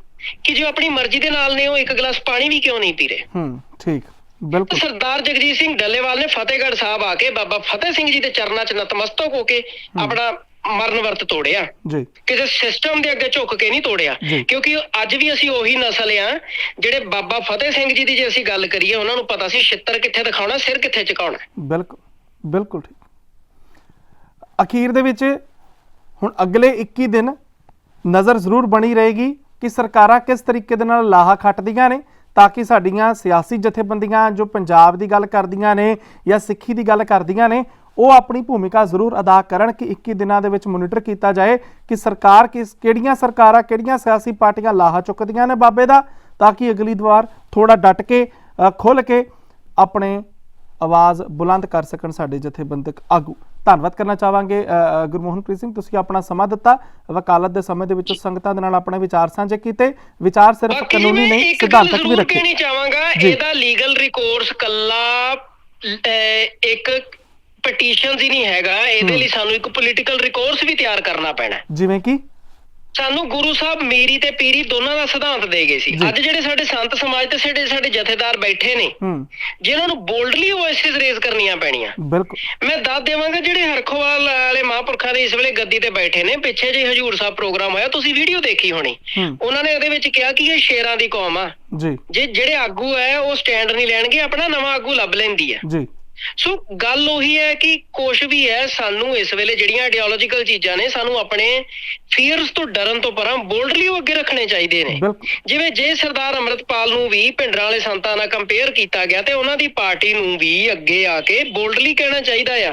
ਕਿ ਜੋ ਆਪਣੀ ਮਰਜ਼ੀ ਦੇ ਨਾਲ ਨੇ ਉਹ ਇੱਕ ਗਲਾਸ ਪਾਣੀ ਵੀ ਕਿਉਂ ਨਹੀਂ ਪੀ ਰਹੇ? ਹੂੰ ਠੀਕ ਬਿਲਕੁਲ। ਸਰਦਾਰ ਜਗਜੀਤ ਸਿੰਘ ਡੱਲੇਵਾਲ ਨੇ ਫਤਿਹਗੜ੍ਹ ਸਾਹਿਬ ਆ ਕੇ ਬਾਬਾ ਫਤਿਹ ਸਿੰਘ ਜੀ ਦੇ ਚਰਨਾਂ 'ਚ ਨਤਮਸਤਕ ਹੋ ਕੇ ਆਪਣਾ ਮਰਨ ਵਰਤ ਤੋੜਿਆ। ਜੀ। ਕਿਸੇ ਸਿਸਟਮ ਦੇ ਅੱਗੇ ਝੁੱਕ ਕੇ ਨਹੀਂ ਤੋੜਿਆ। ਕਿਉਂਕਿ ਅੱਜ ਵੀ ਅਸੀਂ ਉਹੀ ਨਸਲ ਆ ਜਿਹੜੇ ਬਾਬਾ ਫਤਿਹ ਸਿੰਘ ਜੀ ਦੀ ਜੇ ਅਸੀਂ ਗੱਲ ਕਰੀਏ ਉਹਨਾਂ ਨੂੰ ਪਤਾ ਸੀ ਛਿੱਤਰ ਕਿੱਥੇ ਦਿਖਾਉਣਾ ਸਿਰ ਕਿੱਥੇ ਝੁਕਾਉਣਾ। ਬਿਲਕੁਲ ਬਿਲਕੁਲ ਠੀਕ। ਅਖੀਰ ਦੇ ਵਿੱਚ ਹੁਣ ਅਗਲੇ 21 ਦਿਨ ਨਜ਼ਰ ਜ਼ਰੂਰ ਬਣੀ ਰਹੇਗੀ ਕਿ ਸਰਕਾਰਾਂ ਕਿਸ ਤਰੀਕੇ ਦੇ ਨਾਲ ਲਾਹਾ ਖੱਟਦੀਆਂ ਨੇ ਤਾਂ ਕਿ ਸਾਡੀਆਂ ਸਿਆਸੀ ਜਥੇਬੰਦੀਆਂ ਜੋ ਪੰਜਾਬ ਦੀ ਗੱਲ ਕਰਦੀਆਂ ਨੇ ਜਾਂ ਸਿੱਖੀ ਦੀ ਗੱਲ ਕਰਦੀਆਂ ਨੇ ਉਹ ਆਪਣੀ ਭੂਮਿਕਾ ਜ਼ਰੂਰ ਅਦਾ ਕਰਨ ਕਿ 21 ਦਿਨਾਂ ਦੇ ਵਿੱਚ ਮੋਨੀਟਰ ਕੀਤਾ ਜਾਏ ਕਿ ਸਰਕਾਰ ਕਿਸ ਕਿਹੜੀਆਂ ਸਰਕਾਰਾਂ ਕਿਹੜੀਆਂ ਸਿਆਸੀ ਪਾਰਟੀਆਂ ਲਾਹਾ ਚੁੱਕਦੀਆਂ ਨੇ ਬਾਬੇ ਦਾ ਤਾਂ ਕਿ ਅਗਲੀ ਵਾਰ ਥੋੜਾ ਡਟ ਕੇ ਅ, ਖੁੱਲ ਕੇ ਆਪਣੇ ਆਵਾਜ਼ ਬੁਲੰਦ ਕਰ ਸਕਣ ਸਾਡੇ ਜਥੇਬੰਦਕ ਆਗੂ। ਧੰਨਵਾਦ ਕਰਨਾ ਚਾਹਾਂਗੇ ਅ, ਗੁਰਮੋਹਨਪ੍ਰੀਤ ਸਿੰਘ ਤੁਸੀਂ ਆਪਣਾ ਸਮਾਂ ਦਿੱਤਾ। ਵਕਾਲਤ ਦੇ ਸਮੇਂ ਦੇ ਵਿੱਚ ਸੰਗਤਾਂ ਦੇ ਨਾਲ ਆਪਣੇ ਵਿਚਾਰ ਸਾਂਝੇ ਕੀਤੇ। ਵਿਚਾਰ ਸਿਰਫ ਕਾਨੂੰਨੀ ਨਹੀਂ ਸਿਧਾਂਤਕ ਵੀ ਰੱਖੇ। ਕਹਿਣੀ ਚਾਹਾਂਗਾ। ਇਹਦਾ ਲੀਗਲ ਰਿਕੋਰਸ ਕੱਲਾ ਇੱਕ ਪਟੀਸ਼ਨਸ ਹੀ ਨਹੀਂ ਹੈਗਾ। ਇਹਦੇ ਲਈ ਸਾਨੂੰ ਇੱਕ ਪੋਲੀਟੀਕਲ ਰਿਕੋਰਸ ਵੀ ਤਿਆਰ ਕਰਨਾ ਪੈਣਾ। ਜਿਵੇਂ ਕਿ? ਸਾਨੂੰ ਗੁਰੂ ਸਾਹਿਬ ਮੇਰੀ ਤੇ ਪੀਰੀ ਦੋਨਾਂ ਦਾ ਸਿਧਾਂਤ ਦੇ ਗਏ ਸੀ। ਅੱਜ ਜਿਹੜੇ ਸਾਡੇ ਸੰਤ ਸਮਾਜ ਤੇ ਸਾਡੇ ਸਾਡੇ ਜਥੇਦਾਰ ਬੈਠੇ ਨੇ ਜਿਨ੍ਹਾਂ ਨੂੰ ਬੋਲਡਲੀ ਵੌਇਸਿਸ ਰੇਜ਼ ਕਰਨੀਆਂ ਪੈਣੀਆਂ। ਬਿਲਕੁਲ। ਮੈਂ ਦੱਸ ਦੇਵਾਂਗਾ ਜਿਹੜੇ ਹਰਖੋਵਾਲ ਵਾਲੇ ਮਹਾਂਪੁਰਖਾਂ ਦੇ ਇਸ ਵੇਲੇ ਗੱਦੀ ਤੇ ਬੈਠੇ ਨੇ ਪਿੱਛੇ ਜੇ ਹਜੂਰ ਸਾਹਿਬ ਪ੍ਰੋਗਰਾਮ ਹੋਇਆ ਤੁਸੀਂ ਵੀਡੀਓ ਦੇਖੀ ਹੋਣੀ। ਉਹਨਾਂ ਨੇ ਉਹਦੇ ਵਿੱਚ ਕਿਹਾ ਕਿ ਇਹ ਸ਼ੇਰਾਂ ਦੀ ਕੌਮ ਆ। ਜੀ। ਜੇ ਜਿਹੜੇ ਆਗੂ ਹੈ ਉਹ ਸਟੈਂਡ ਨਹੀਂ ਲੈਣਗੇ ਆਪਣਾ ਨਵਾਂ ਆਗੂ ਲੱਭ ਲੈਂਦੀ ਹੈ। ਜੀ। ਸੋ ਗੱਲ ਉਹੀ ਹੈ ਕਿ ਕੁਛ ਵੀ ਹੈ ਸਾਨੂੰ ਇਸ ਵੇਲੇ ਜਿਹੜੀਆਂ ਆਈਡੀਓਲੋਜੀਕਲ ਚੀਜ਼ਾਂ ਨੇ ਸਾਨੂੰ ਆਪਣੇ ਫੀਅਰਸ ਤੋਂ ਡਰਨ ਤੋਂ ਪਰਾਂ ਬੋਲਡਲੀ ਉਹ ਅੱਗੇ ਰੱਖਣੇ ਚਾਹੀਦੇ ਨੇ। ਜਿਵੇਂ ਜੇ ਸਰਦਾਰ ਅੰਮ੍ਰਿਤਪਾਲ ਨੂੰ ਵੀ ਭਿੰਡਰਾਂ ਵਾਲੇ ਸੰਤਾਂ ਨਾਲ ਕੰਪੇਅਰ ਕੀਤਾ ਗਿਆ ਤੇ ਉਹਨਾਂ ਦੀ ਪਾਰਟੀ ਨੂੰ ਵੀ ਅੱਗੇ ਆ ਕੇ ਬੋਲਡਲੀ ਕਹਿਣਾ ਚਾਹੀਦਾ ਆ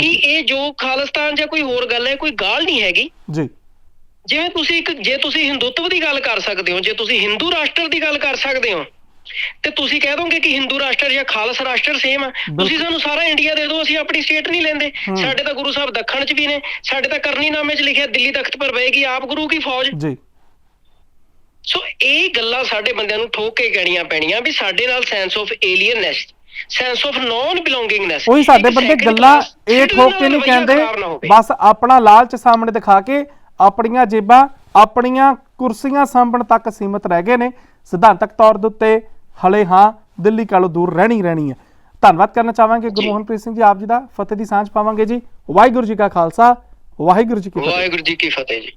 ਕਿ ਇਹ ਜੋ ਖਾਲਿਸਤਾਨ ਜਾਂ ਕੋਈ ਹੋਰ ਗੱਲ ਹੈ ਕੋਈ ਗਾਲ ਨਹੀਂ ਹੈਗੀ। ਜੀ। ਜਿਵੇਂ ਤੁਸੀਂ ਇੱਕ ਜੇ ਤੁਸੀਂ ਹਿੰਦੂਤਵ ਦੀ ਗੱਲ ਕਰ ਸਕਦੇ ਹੋ ਜੇ ਤੁਸੀਂ ਹਿੰਦੂ ਰਾਸ਼ਟਰ ਦੀ ਗੱਲ ਕਰ ਸਕਦੇ ਹੋ ਤੇ ਤੁਸੀਂ ਕਹਿ ਦੋਗੇ ਕਿ ਹਿੰਦੂ ਰਾਸ਼ਟਰ ਜਾਂ ਖਾਲਸ ਰਾਸ਼ਟਰ ਸੇਮ ਆ। ਤੁਸੀਂ ਸਾਨੂੰ ਸਾਰਾ ਇੰਡੀਆ ਦੇ ਦਿਓ ਅਸੀਂ ਆਪਣੀ ਸਟੇਟ ਨਹੀਂ ਲੈਂਦੇ। ਸਾਡੇ ਤਾਂ ਗੁਰੂ ਸਾਹਿਬ ਦੱਖਣ 'ਚ ਵੀ ਨੇ ਸਾਡੇ ਤਾਂ ਕਰਨੀ ਨਾਮੇ 'ਚ ਲਿਖਿਆ ਦਿੱਲੀ ਤਖਤ ਪਰ ਬਹੇਗੀ ਆਪ ਗੁਰੂ ਕੀ ਫੌਜ? ਜੀ। ਸੋ ਇਹ ਗੱਲਾਂ ਸਾਡੇ ਬੰਦਿਆਂ ਨੂੰ ਠੋਕ ਕੇ ਕਹਿਣੀਆਂ ਪੈਣੀਆਂ ਵੀ ਸਾਡੇ ਨਾਲ sense of alienness sense of non belongingness ਉਹੀ ਸਾਡੇ ਬੰਦੇ ਗੱਲਾਂ ਇਹ ਠੋਕ ਕੇ ਨਹੀਂ ਕਹਿੰਦੇ ਬਸ ਆਪਣਾ ਲਾਲਚ ਸਾਹਮਣੇ ਦਿਖਾ ਕੇ ਆਪਣੀਆਂ ਜੇਬਾਂ ਆਪਣੀਆਂ ਕੁਰਸੀਆਂ ਸਾਂਭਣ ਤੱਕ ਸੀਮਤ ਰਹਿ ਗਏ ਨੇ। ਸਿਧਾਂਤਕ ਤੌਰ ਦੇ ਉੱਤੇ ਹਲੇ ਹਾਂ ਦਿੱਲੀ ਕਾਲੋਂ ਦੂਰ ਰਹਿਣੀ ਰਹਿਣੀ ਹੈ। ਧੰਨਵਾਦ ਕਰਨਾ ਚਾਹਾਂਗੇ ਗੁਰਮੋਹਨਪ੍ਰੀਤ ਸਿੰਘ ਜੀ ਆਪ ਜੀ ਦਾ। ਫਤਿਹ ਦੀ ਸਾਂਝ ਪਾਵਾਂਗੇ ਜੀ। ਵਾਹਿਗੁਰੂ ਜੀ ਕਾ ਖਾਲਸਾ ਵਾਹਿਗੁਰੂ ਜੀ ਕੀ ਫਤਿਹ। ਵਾਹਿਗੁਰੂ ਜੀ ਕੀ ਫਤਿਹ ਜੀ।